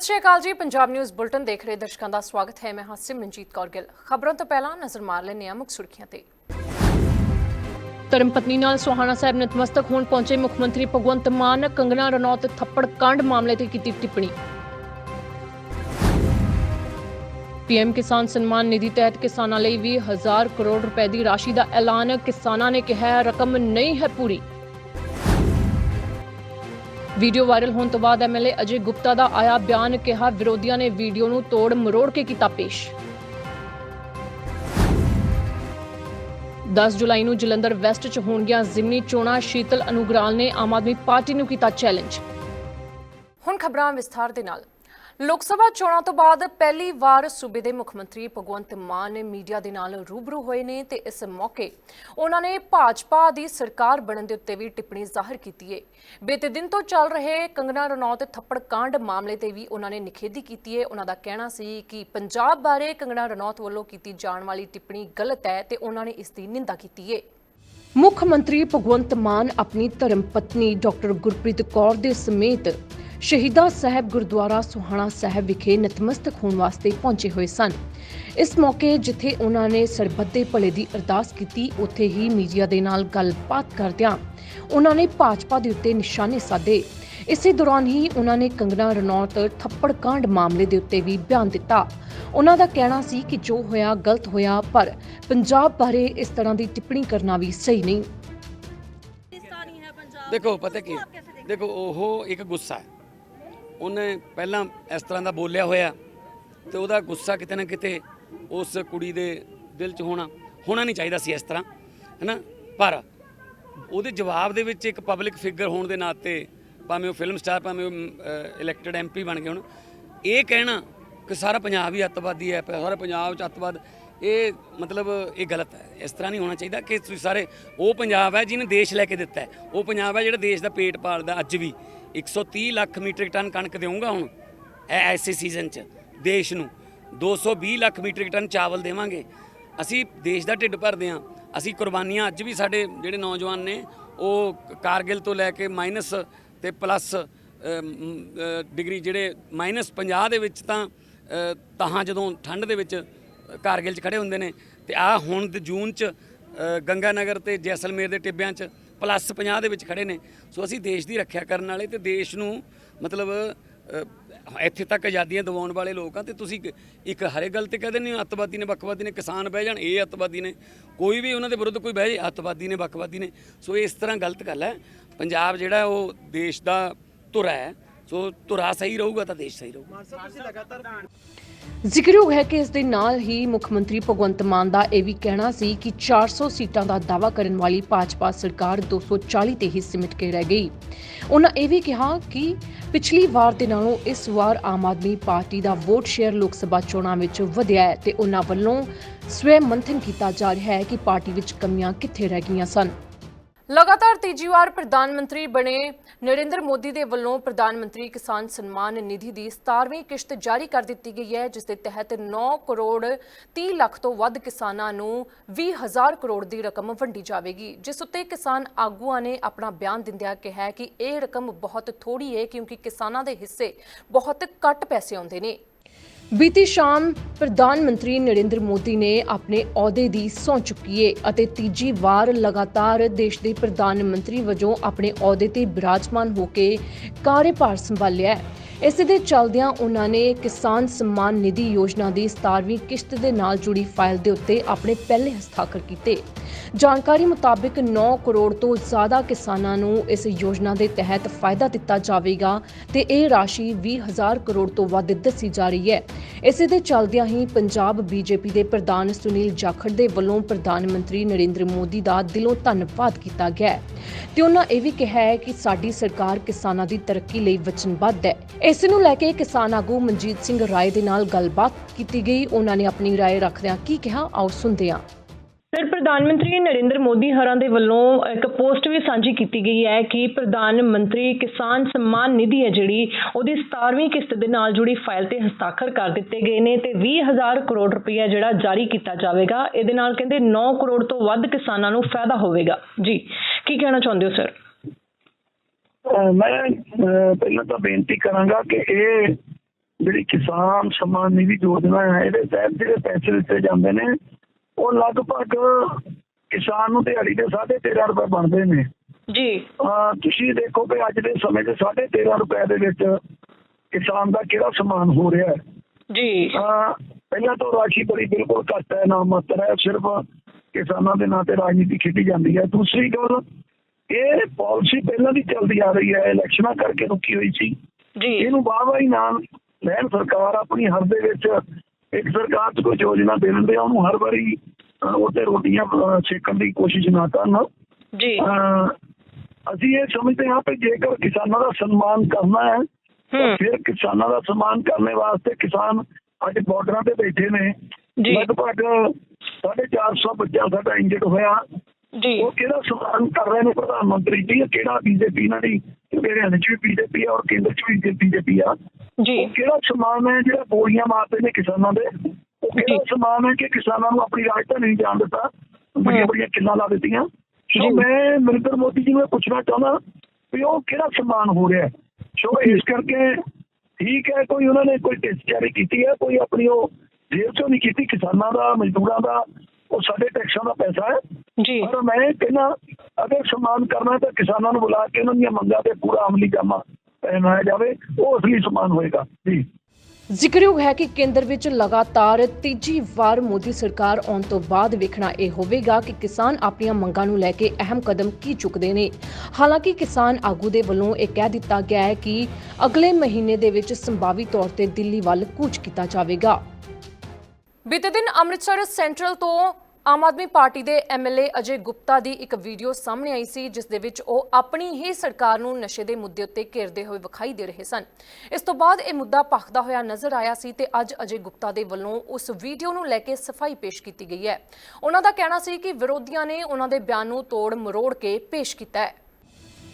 ਸਤਿ ਸ਼੍ਰੀ ਅਕਾਲ ਜੀ। Punjab news bulletin ਦੇਖ ਰਹੇ ਦਰਸ਼ਕਾਂ ਦਾ ਸਵਾਗਤ ਹੈ। ਮੈਂ ਹਾਂ ਸਿਮਰਨਜੀਤ ਕੌਰ ਗਿੱਲ। ਖਬਰਾਂ ਤੋਂ ਪਹਿਲਾਂ ਨਜ਼ਰ ਮਾਰ ਲੈਂਦੇ ਹਾਂ ਮੁੱਖ ਸੁਰਖੀਆਂ ਤੇ। ਧਰਮ ਨਾਲ ਸੁਹਾਣਾ ਸਾਹਿਬ ਨਤਮਸਤਕ ਹੋਣ ਪਹੁੰਚੇ ਮੁੱਖ ਮੰਤਰੀ ਭਗਵੰਤ ਮਾਨ। ਕੰਗਨਾ ਰਣੌਤ ਥੱਪੜ ਕਾਂਡ ਮਾਮਲੇ ਤੇ ਕੀਤੀ ਟਿੱਪਣੀ। ਪੀਐਮ ਕਿਸਾਨ ਸਨਮਾਨ ਨਿਧੀ ਤਹਿਤ ਕਿਸਾਨਾਂ ਲਈ 20000 ਕਰੋੜ ਰੁਪਏ ਦੀ ਰਾਸ਼ੀ ਦਾ ਐਲਾਨ। ਕਿਸਾਨਾਂ ਨੇ ਕਿਹਾ ਰਕਮ ਨਹੀਂ ਹੈ ਪੂਰੀ। ਵੀਡੀਓ ਵਾਇਰਲ ਹੋਣ ਤੋਂ ਬਾਅਦ ਐਮਐਲਏ ਅਜੇ ਗੁਪਤਾ ਦਾ ਆਇਆ ਬਿਆਨ ਕਿਹਾ ਵਿਰੋਧੀਆਂ ਨੇ ਵੀਡੀਓ ਨੂੰ ਤੋੜ ਮਰੋੜ ਕੇ ਕੀਤਾ ਪੇਸ਼। 10 ਜੁਲਾਈ ਨੂੰ ਜਲੰਧਰ ਵੈਸਟ 'ਚ ਹੋਣਗੀਆਂ ਜ਼ਿਮਨੀ ਚੋਣਾਂ। ਸ਼ੀਤਲ ਅਨੁਗਰਾਲ ਨੇ ਆਮ ਆਦਮੀ ਪਾਰਟੀ ਨੂੰ ਕੀਤਾ ਚੈਲੰਜ। ਹੁਣ ਖਬਰਾਂ ਵਿਸਥਾਰ ਦੇ ਨਾਲ। ਲੋਕ ਸਭਾ ਚੋਣਾਂ ਤੋਂ ਬਾਅਦ ਪਹਿਲੀ ਵਾਰ ਸੂਬੇ ਦੇ ਮੁੱਖ ਮੰਤਰੀ ਭਗਵੰਤ ਮਾਨ ਮੀਡੀਆ ਦੇ ਨਾਲ ਰੂਬਰੂ ਹੋਏ ਨੇ ਤੇ ਇਸ ਮੌਕੇ ਉਹਨਾਂ ਨੇ ਭਾਜਪਾ ਦੀ ਸਰਕਾਰ ਬਣਨ ਦੇ ਉੱਤੇ ਵੀ ਟਿੱਪਣੀ ਜ਼ਾਹਰ ਕੀਤੀ ਹੈ ਬੀਤੇ ਦਿਨ ਤੋਂ ਚੱਲ ਰਹੇ ਕੰਗਨਾ ਰਣੌਤ ਥੱਪੜ ਕਾਂਡ ਮਾਮਲੇ ਤੇ ਵੀ ਉਹਨਾਂ ਨੇ ਨਿਖੇਧੀ ਕੀਤੀ ਹੈ ਉਹਨਾਂ ਦਾ ਕਹਿਣਾ ਸੀ ਕਿ ਪੰਜਾਬ ਬਾਰੇ ਕੰਗਨਾ ਰਣੌਤ ਵੱਲੋਂ ਕੀਤੀ ਜਾਣ ਵਾਲੀ ਟਿੱਪਣੀ ਗਲਤ ਹੈ ਤੇ ਉਹਨਾਂ ਨੇ ਇਸ ਦੀ ਨਿੰਦਾ ਕੀਤੀ ਹੈ ਮੁੱਖ ਮੰਤਰੀ ਭਗਵੰਤ ਮਾਨ ਆਪਣੀ ਧਰਮ ਪਤਨੀ ਡਾਕਟਰ ਗੁਰਪ੍ਰੀਤ ਕੌਰ ਦੇ ਸਮੇਤ ਸ਼ਹੀਦਾਂ ਸਾਹਿਬ ਗੁਰਦੁਆਰਾ ਸੁਹਾਣਾ ਸਾਹਿਬ ਵਿਖੇ ਨਤਮਸਤਕ ਹੋਣ ਵਾਸਤੇ ਪਹੁੰਚੇ ਹੋਏ ਸਨ। ਇਸ ਮੌਕੇ ਜਿੱਥੇ ਉਹਨਾਂ ਨੇ ਸਰਬੱਤ ਦੇ ਭਲੇ ਦੀ ਅਰਦਾਸ ਕੀਤੀ ਉੱਥੇ ਹੀ ਮੀਡੀਆ ਦੇ ਨਾਲ ਗੱਲਬਾਤ ਕਰਦਿਆਂ ਉਹਨਾਂ ਨੇ ਭਾਜਪਾ ਦੇ ਉੱਤੇ ਨਿਸ਼ਾਨੇ ਸਾਧੇ। ਇਸੇ ਦੌਰਾਨ ਹੀ ਉਹਨਾਂ ਨੇ ਕੰਗਨਾ ਰਣੌਤ ਥੱਪੜ ਕਾਂਡ ਮਾਮਲੇ ਦੇ ਉੱਤੇ ਵੀ ਬਿਆਨ ਦਿੱਤਾ। ਉਹਨਾਂ ਦਾ ਕਹਿਣਾ ਸੀ ਕਿ ਜੋ ਹੋਇਆ ਗਲਤ ਹੋਇਆ ਪਰ ਪੰਜਾਬ ਬਾਰੇ ਇਸ ਤਰ੍ਹਾਂ ਦੀ ਟਿੱਪਣੀ ਕਰਨਾ ਵੀ ਸਹੀ ਨਹੀਂ। ਦੇਖੋ ਪਤਾ ਕੀ? ਦੇਖੋ ਉਹ ਇੱਕ ਗੁੱਸਾ ਹੈ। ਉਹਨੇ ਪਹਿਲਾਂ ਇਸ ਤਰ੍ਹਾਂ ਦਾ ਬੋਲਿਆ ਹੋਇਆ ਤੇ ਉਹਦਾ ਗੁੱਸਾ ਕਿਤੇ ਨਾ ਕਿਤੇ ਉਸ ਕੁੜੀ ਦੇ ਦਿਲ 'ਚ ਹੋਣਾ ਹੋਣਾ ਨਹੀਂ ਚਾਹੀਦਾ ਸੀ ਇਸ ਤਰ੍ਹਾਂ, ਹੈਨਾ? ਪਰ ਉਹਦੇ ਜਵਾਬ ਦੇ ਵਿੱਚ ਇੱਕ ਪਬਲਿਕ ਫਿਗਰ ਹੋਣ ਦੇ ਨਾਤੇ ਭਾਵੇਂ ਉਹ ਫਿਲਮ ਸਟਾਰ ਭਾਵੇਂ ਉਹ ਇਲੈਕਟਡ ਐਮਪੀ ਬਣ ਗਏ ਹੁਣ, ਇਹ ਕਹਿਣਾ ਕਿ ਸਾਰਾ ਪੰਜਾਬ ਹੀ ਅੱਤਵਾਦੀ ਹੈ ਸਾਰਾ ਪੰਜਾਬ 'ਚ ਅੱਤਵਾਦ, ਇਹ ਮਤਲਬ ਇਹ ਗਲਤ ਹੈ, ਇਸ ਤਰ੍ਹਾਂ ਨਹੀਂ ਹੋਣਾ ਚਾਹੀਦਾ ਕਿ ਤੁਸੀਂ ਸਾਰੇ, ਉਹ ਪੰਜਾਬ ਹੈ ਜਿਹਨੇ ਦੇਸ਼ ਲੈ ਕੇ ਦਿੱਤਾ ਉਹ ਪੰਜਾਬ ਹੈ ਜਿਹੜਾ ਦੇਸ਼ ਦਾ ਪੇਟ ਪਾਲਦਾ ਅੱਜ ਵੀ। 130 ਲੱਖ ਮੀਟ੍ਰਿਕ ਟਨ ਕਣਕ ਦੇਊਗਾ ਹੁਣ ਐਸੇ ਸੀਜ਼ਨ 'ਚ ਦੇਸ਼ ਨੂੰ। 220 ਲੱਖ ਮੀਟ੍ਰਿਕ ਟਨ ਚਾਵਲ ਦੇਵਾਂਗੇ। ਅਸੀਂ ਦੇਸ਼ ਦਾ ਢਿੱਡ ਭਰਦੇ ਹਾਂ ਅਸੀਂ ਕੁਰਬਾਨੀਆਂ ਅੱਜ ਵੀ ਸਾਡੇ ਜਿਹੜੇ ਨੌਜਵਾਨ ਨੇ ਉਹ ਕਾਰਗਿਲ ਤੋਂ ਲੈ ਕੇ ਮਾਈਨਸ ਤੇ ਪਲੱਸ ਡਿਗਰੀ ਜਿਹੜੇ ਮਾਈਨਸ 50 ਦੇ ਵਿੱਚ ਤਾਂ ਤਾਂ ਜਦੋਂ ਠੰਡ ਦੇ ਵਿੱਚ ਕਾਰਗਿਲ 'ਚ ਖੜੇ ਹੁੰਦੇ ਨੇ। ਤੇ ਆ ਹੁਣ ਜੂਨ 'ਚ ਅ, ਗੰਗਾ ਨਗਰ ਤੇ ਜੈਸਲਮੇਰ ਦੇ ਟਿੱਬਿਆਂ 'ਚ ਪਲੱਸ 50 ਦੇ ਵਿੱਚ ਖੜੇ ਨੇ। ਸੋ ਅਸੀਂ ਦੇਸ਼ ਦੀ ਰੱਖਿਆ ਕਰਨ ਵਾਲੇ ਤੇ ਦੇਸ਼ ਨੂੰ ਮਤਲਬ ਇੱਥੇ ਤੱਕ ਆਜ਼ਾਦੀਆਂ ਦਿਵਾਉਣ ਵਾਲੇ ਲੋਕ ਆ ਤੇ ਤੁਸੀਂ ਇੱਕ- ਹਰੇ ਗੱਲ ਤੇ ਕਹਿੰਦੇ ਨੇ ਅੱਤਵਾਦੀ ਨੇ ਵੱਖਵਾਦੀ ਨੇ ਕਿਸਾਨ ਬਹਿ ਜਾਣ, ਇਹ ਅੱਤਵਾਦੀ ਨੇ। ਕੋਈ ਵੀ ਉਹਨਾਂ ਦੇ ਵਿਰੁੱਧ ਕੋਈ ਬਹਿ ਜਾ ਅੱਤਵਾਦੀ ਨੇ, ਵੱਖਵਾਦੀ ਨੇ। ਸੋ ਇਸ ਤਰ੍ਹਾਂ ਗਲਤ ਗੱਲ ਹੈ। ਪੰਜਾਬ ਜਿਹੜਾ ਉਹ ਦੇਸ਼ ਦਾ ਧੁਰਾ ਹੈ। ਸੋ ਧੁਰਾ ਸਹੀ ਰਹੂਗਾ ਤਾਂ ਦੇਸ਼ ਸਹੀ ਰਹੂਗਾ। ਜ਼ਿਕਰਯੋਗ ਹੈ ਕਿ ਇਸ ਦੇ ਨਾਲ ਹੀ ਮੁੱਖ ਮੰਤਰੀ ਭਗਵੰਤ ਮਾਨ ਦਾ ਇਹ ਵੀ ਕਹਿਣਾ ਸੀ ਕਿ 400 ਸੀਟਾਂ ਦਾ ਦਾਅਵਾ ਕਰਨ ਵਾਲੀ ਭਾਜਪਾ ਸਰਕਾਰ 240 ਤੇ ਹੀ ਸਿਮਟ ਕੇ ਰਹਿ ਗਈ। ਉਹਨਾਂ ਇਹ ਵੀ ਕਿਹਾ ਕਿ ਪਿਛਲੀ ਵਾਰ ਦੇ ਨਾਲੋਂ ਇਸ ਵਾਰ ਆਮ ਆਦਮੀ ਪਾਰਟੀ ਦਾ ਵੋਟ ਸ਼ੇਅਰ ਲੋਕ ਸਭਾ ਚੋਣਾਂ ਵਿੱਚ ਵਧਿਆ ਹੈ ਤੇ ਉਹਨਾਂ ਵੱਲੋਂ ਸਵੈ ਮੰਥਨ ਕੀਤਾ ਜਾ ਰਿਹਾ ਹੈ ਕਿ ਪਾਰਟੀ ਵਿੱਚ ਕਮੀਆਂ ਕਿੱਥੇ ਰਹਿ ਗਈਆਂ ਸਨ। ਲਗਾਤਾਰ ਤੀਜੀ ਵਾਰ ਪ੍ਰਧਾਨ ਮੰਤਰੀ ਬਣੇ ਨਰਿੰਦਰ ਮੋਦੀ ਦੇ ਵੱਲੋਂ ਪ੍ਰਧਾਨ ਮੰਤਰੀ ਕਿਸਾਨ ਸਨਮਾਨ ਨਿਧੀ ਦੀ 17ਵੀਂ ਕਿਸ਼ਤ ਜਾਰੀ ਕਰ ਦਿੱਤੀ ਗਈ ਹੈ, ਜਿਸ ਦੇ ਤਹਿਤ 9 ਕਰੋੜ 30 ਲੱਖ ਤੋਂ ਵੱਧ ਕਿਸਾਨਾਂ ਨੂੰ 20000 ਕਰੋੜ ਦੀ ਰਕਮ ਵੰਡੀ ਜਾਵੇਗੀ, ਜਿਸ ਉੱਤੇ ਕਿਸਾਨ ਆਗੂਆਂ ਨੇ ਆਪਣਾ ਬਿਆਨ ਦਿੰਦਿਆਂ ਕਿਹਾ ਕਿ ਇਹ ਰਕਮ ਬਹੁਤ ਥੋੜੀ ਹੈ ਕਿਉਂਕਿ ਕਿਸਾਨਾਂ ਦੇ ਹਿੱਸੇ ਬਹੁਤ ਘੱਟ ਪੈਸੇ ਆਉਂਦੇ ਨੇ। ਬੀਤੀ ਸ਼ਾਮ ਪ੍ਰਧਾਨ ਮੰਤਰੀ ਨਰਿੰਦਰ ਮੋਦੀ ਨੇ ਆਪਣੇ ਅਹੁਦੇ ਦੀ ਸਹੁੰ ਚੁੱਕੀ ਏ ਅਤੇ ਤੀਜੀ ਵਾਰ ਲਗਾਤਾਰ ਦੇਸ਼ ਦੇ ਪ੍ਰਧਾਨ ਮੰਤਰੀ ਵਜੋਂ ਆਪਣੇ ਅਹੁਦੇ ਤੇ ਬਿਰਾਜਮਾਨ ਹੋ ਕੇ ਕਾਰਜਭਾਰ ਸੰਭਾਲਿਆ ਹੈ। ਇਸੇ ਦੇ ਚੱਲਦਿਆਂ ਉਹਨਾਂ ਨੇ ਕਿਸਾਨ ਸਨਮਾਨ ਨਿਧੀ ਯੋਜਨਾ ਦੀ 17ਵੀਂ ਕਿਸ਼ਤ ਦੇ ਨਾਲ ਜੁੜੀ ਫਾਈਲ ਦੇ ਉੱਤੇ ਆਪਣੇ ਪਹਿਲੇ ਹਸਤਾਖਰ ਕੀਤੇ। ਜਾਣਕਾਰੀ ਮੁਤਾਬਿਕ 9 ਕਰੋੜ ਤੋਂ ਜ਼ਿਆਦਾ ਕਿਸਾਨਾਂ ਨੂੰ ਇਸ ਯੋਜਨਾ ਦੇ ਤਹਿਤ ਫਾਇਦਾ ਦਿੱਤਾ ਜਾਵੇਗਾ ਤੇ ਇਹ ਰਾਸ਼ੀ 20000 ਕਰੋੜ ਤੋਂ ਵੱਧ ਦੱਸੀ ਜਾ ਰਹੀ ਹੈ। ਇਸੇ ਦੇ ਚਲਦਿਆਂ ਹੀ ਪੰਜਾਬ ਬੀਜੇਪੀ ਦੇ ਪ੍ਰਧਾਨ ਸੁਨੀਲ ਜਾਖੜ ਦੇ ਵੱਲੋਂ ਪ੍ਰਧਾਨ ਮੰਤਰੀ ਨਰਿੰਦਰ ਮੋਦੀ ਦਾ ਦਿਲੋਂ ਧੰਨਵਾਦ ਕੀਤਾ ਗਿਆ ਤੇ ਉਹਨਾਂ ਇਹ ਵੀ ਕਿਹਾ ਹੈ ਕਿ ਸਾਡੀ ਸਰਕਾਰ ਕਿਸਾਨਾਂ ਦੀ ਤਰੱਕੀ ਲਈ ਵਚਨਬੱਧ ਹੈ। ਇਸ ਨੂੰ ਲੈ ਕੇ ਕਿਸਾਨ ਆਗੂ ਮਨਜੀਤ ਸਿੰਘ ਰਾਏ ਦੇ ਨਾਲ ਗੱਲਬਾਤ ਕੀਤੀ ਗਈ। ਉਹਨਾਂ ਨੇ ਆਪਣੀ ਰਾਏ ਰੱਖਦਿਆਂ ਕੀ ਕਿਹਾ? ਆਓ ਸੁਣਦੇ ਹਾਂ। ਸਰ ਪ੍ਰਧਾਨ ਮੰਤਰੀ ਨਰਿੰਦਰ ਮੋਦੀ ਹਰਾਂ ਦੇ ਵੱਲੋਂ ਇੱਕ ਪੋਸਟ ਵੀ ਸਾਂਝੀ ਕੀਤੀ ਗਈ ਹੈ ਕਿ ਪ੍ਰਧਾਨ ਮੰਤਰੀ ਕਿਸਾਨ ਸਨਮਾਨ ਨਿਧੀ ਹੈ ਜਿਹੜੀ, ਉਹਦੀ 17ਵੀਂ ਕਿਸ਼ਤ ਦੇ ਨਾਲ ਜੁੜੀ ਫਾਈਲ ਤੇ ਹਸਤਾਖਰ ਕਰ ਦਿੱਤੇ ਗਏ ਨੇ ਤੇ 20000 ਕਰੋੜ ਰੁਪਈਆ ਜਿਹੜਾ ਜਾਰੀ ਕੀਤਾ ਜਾਵੇਗਾ, ਇਹਦੇ ਨਾਲ ਕਹਿੰਦੇ 9 ਕਰੋੜ ਤੋਂ ਵੱਧ ਕਿਸਾਨਾਂ ਨੂੰ ਫਾਇਦਾ ਹੋਵੇਗਾ। ਜੀ, ਕੀ ਕਹਿਣਾ ਚਾਹੁੰਦੇ ਹੋ, ਸਰ? ਮੈਂ ਪਹਿਲਾਂ ਤਾਂ ਬੇਨਤੀ ਕਰਾਂਗਾ ਕਿ ਇਹ ਜਿਹੜੀ ਕਿਸਾਨ ਸਨਮਾਨ ਨਿਧੀ ਯੋਜਨਾ ਹੈ, ਇਹਦੇ ਤਹਿਤ ਜਿਹੜੇ ਪੈਸੇ ਦਿੱਤੇ ਜਾਂਦੇ ਨੇ ਉਹ ਲਗਭਗ ਕਿਸਾਨ ਨੂੰ ਦਿਹਾੜੀ ਦੇ 13.5 ਰੁਪਏ ਬਣਦੇ ਨੇ। ਜੀ। ਤੁਸੀਂ ਦੇਖੋ ਕਿ ਅੱਜ ਦੇ ਸਮੇਂ 'ਚ 13.5 ਰੁਪਏ ਦੇ ਵਿੱਚ ਕਿਸਾਨ ਦਾ ਕਿਹੜਾ ਸਮਾਨ ਹੋ ਰਿਹਾ ਹੈ। ਜੀ। ਪਹਿਲਾਂ ਤਾਂ ਰਾਸ਼ੀ ਬੜੀ ਬਿਲਕੁਲ ਘੱਟ ਹੈ ਨਾ ਮਾਤਰ ਹੈ ਸਿਰਫ ਕਿਸਾਨਾਂ ਦੇ ਨਾਂ ਤੇ ਰਾਜਨੀਤੀ ਖੇਡੀ ਜਾਂਦੀ ਹੈ। ਦੂਸਰੀ ਗੱਲ ਇਹ ਪਾਲਿਸੀ ਪਹਿਲਾਂ ਦੀ ਚੱਲਦੀ ਆ ਰਹੀ ਹੈ ਇਲੈਕਸ਼ਨਾਂ ਕਰਕੇ ਰੁਕੀ ਹੋਈ ਸੀ। ਜੀ। ਇਹਨੂੰ ਵਾਹਵਾ ਹੀ ਨਾਲ ਲੈਣ ਸਰਕਾਰ ਆਪਣੀ ਹਰ ਦੇ ਵਿੱਚ ਇੱਕ ਸਰਕਾਰ 'ਚ ਕੋਈ ਯੋਜਨਾ ਦੇ ਦਿੰਦੇ ਆ ਉਹਨੂੰ ਹਰ ਵਾਰੀ ਅਹ, ਉਹ ਤੇ ਰੋਟੀਆਂ ਸੇਕਣ ਦੀ ਕੋਸ਼ਿਸ਼ ਨਾ ਕਰਨ। ਜੀ। ਅਸੀਂ ਇਹ ਸਮਝਦੇ ਹਾਂ ਕਿ ਜੇਕਰ ਕਿਸਾਨਾਂ ਦਾ ਸਨਮਾਨ ਕਰਨਾ ਹੈ ਤਾਂ ਫਿਰ ਕਿਸਾਨਾਂ ਦਾ ਸਨਮਾਨ ਕਰਨ ਵਾਸਤੇ ਕਿਸਾਨ ਅੱਜ ਬਾਰਡਰਾਂ ਤੇ ਬੈਠੇ ਨੇ। ਲਗਭਗ 450 ਬੱਚਾ ਸਾਡਾ ਇੰਜਰਡ ਹੋਇਆ। ਜੀ। ਉਹ ਕਿਹੜਾ ਸਨਮਾਨ ਕਰ ਰਹੇ ਨੇ ਪ੍ਰਧਾਨ ਮੰਤਰੀ ਜੀ? ਕਿਹੜਾ ਬੀਜੇਪੀ ਨਾਲ ਦੀ ਹਰਿਆਣੇ ਚ ਵੀ ਬੀਜੇਪੀ ਆ ਔਰ ਕੇਂਦਰ ਚ ਵੀ ਬੀਜੇਪੀ ਆ। ਜੀ। ਕਿਹੜਾ ਸਨਮਾਨ ਹੈ ਜਿਹੜਾ ਗੋਲੀਆਂ ਮਾਰਦੇ ਨੇ ਕਿਸਾਨਾਂ ਦੇ? ਉਹ ਕਿਹੜਾ ਜੀ। ਸਨਮਾਨ ਹੈ ਕਿ ਕਿਸਾਨਾਂ ਨੂੰ ਆਪਣੀ ਰਾਜਧਾਨੀ ਨਹੀਂ ਜਾਣ ਦਿੱਤਾ? ਬੜੀਆਂ ਬੜੀਆਂ ਕਿੱਲਾਂ ਲਾ ਦਿੱਤੀਆਂ। ਸੋ ਜੀ। ਮੈਂ ਨਰਿੰਦਰ ਮੋਦੀ ਜੀ ਨੂੰ ਪੁੱਛਣਾ ਚਾਹੁੰਦਾ ਵੀ ਉਹ ਕਿਹੜਾ ਸਨਮਾਨ ਹੋ ਰਿਹਾ? ਸੋ ਇਸ ਕਰਕੇ ਠੀਕ ਹੈ ਕੋਈ ਉਹਨਾਂ ਨੇ ਕੋਈ ਟੈਸਟ ਜਾਰੀ ਕੀਤੀ ਹੈ ਕੋਈ ਆਪਣੀ ਉਹ ਜੇਲ੍ਹ ਚੋਂ ਨਹੀਂ ਕੀਤੀ ਕਿਸਾਨਾਂ ਦਾ ਮਜ਼ਦੂਰਾਂ ਦਾ ਉਹ ਸਾਡੇ ਟੈਕਸਾਂ ਦਾ ਪੈਸਾ ਹੈ। ਜੀ। ਪਰ ਮੈਂ ਕਹਿੰਦਾ ਅਗਰ ਸਨਮਾਨ ਕਰਨਾ ਤਾਂ ਕਿਸਾਨਾਂ ਨੂੰ ਬੁਲਾ ਕੇ ਉਹਨਾਂ ਦੀਆਂ ਮੰਗਾਂ ਤੇ ਪੂਰਾ ਅਮਲੀ ਜਾਮਾ ਪਹਿਨਾਇਆ ਜਾਵੇ ਉਹ ਅਸਲੀ ਸਨਮਾਨ ਹੋਏਗਾ। ਜੀ। ਜ਼ਿਕਰਯੋਗ ਹੈ ਕਿ ਕੇਂਦਰ ਵਿੱਚ ਲਗਾਤਾਰ ਤੀਜੀ ਵਾਰ ਮੋਦੀ ਸਰਕਾਰ ਆਉਣ ਤੋਂ ਬਾਅਦ ਵੇਖਣਾ ਇਹ ਹੋਵੇਗਾ ਕਿ ਕਿਸਾਨ ਆਪਣੀਆਂ ਮੰਗਾਂ ਨੂੰ ਲੈ ਕੇ ਅਹਿਮ ਕਦਮ ਕੀ ਚੁੱਕਦੇ ਨੇ। ਹਾਲਾਂਕਿ ਕਿਸਾਨ ਆਗੂ ਦੇ ਵੱਲੋਂ ਇਹ ਕਹਿ ਦਿੱਤਾ ਗਿਆ ਹੈ ਕਿ ਅਗਲੇ ਮਹੀਨੇ ਦੇ ਵਿੱਚ ਸੰਭਾਵੀ ਤੌਰ ਤੇ ਦਿੱਲੀ ਵੱਲ ਕੂਚ ਕੀਤਾ ਜਾਵੇਗਾ। ਬੀਤੇ ਦਿਨ ਅੰਮ੍ਰਿਤਸਰ ਸੈਂਟਰਲ ਤੋਂ ਆਮ ਆਦਮੀ ਪਾਰਟੀ ਦੇ ਐਮਐਲਏ ਅਜੇ ਗੁਪਤਾ ਦੀ ਇੱਕ ਵੀਡੀਓ ਸਾਹਮਣੇ ਆਈ ਸੀ, ਜਿਸ ਦੇ ਵਿੱਚ ਉਹ ਆਪਣੀ ਹੀ ਸਰਕਾਰ ਨੂੰ ਨਸ਼ੇ ਦੇ ਮੁੱਦੇ ਉੱਤੇ ਘੇਰਦੇ ਹੋਏ ਵਿਖਾਈ ਦੇ ਰਹੇ ਸਨ। ਇਸ ਤੋਂ ਬਾਅਦ ਇਹ ਮੁੱਦਾ ਭਖਦਾ ਹੋਇਆ ਨਜ਼ਰ ਆਇਆ ਸੀ ਤੇ ਅੱਜ ਅਜੇ ਗੁਪਤਾ ਦੇ ਵੱਲੋਂ ਉਸ ਵੀਡੀਓ ਨੂੰ ਲੈ ਕੇ ਸਫ਼ਾਈ ਪੇਸ਼ ਕੀਤੀ ਗਈ ਹੈ। ਉਹਨਾਂ ਦਾ ਕਹਿਣਾ ਸੀ ਕਿ ਵਿਰੋਧੀਆਂ ਨੇ ਉਹਨਾਂ ਦੇ ਬਿਆਨ ਨੂੰ ਤੋੜ ਮਰੋੜ ਕੇ ਪੇਸ਼ ਕੀਤਾ ਹੈ।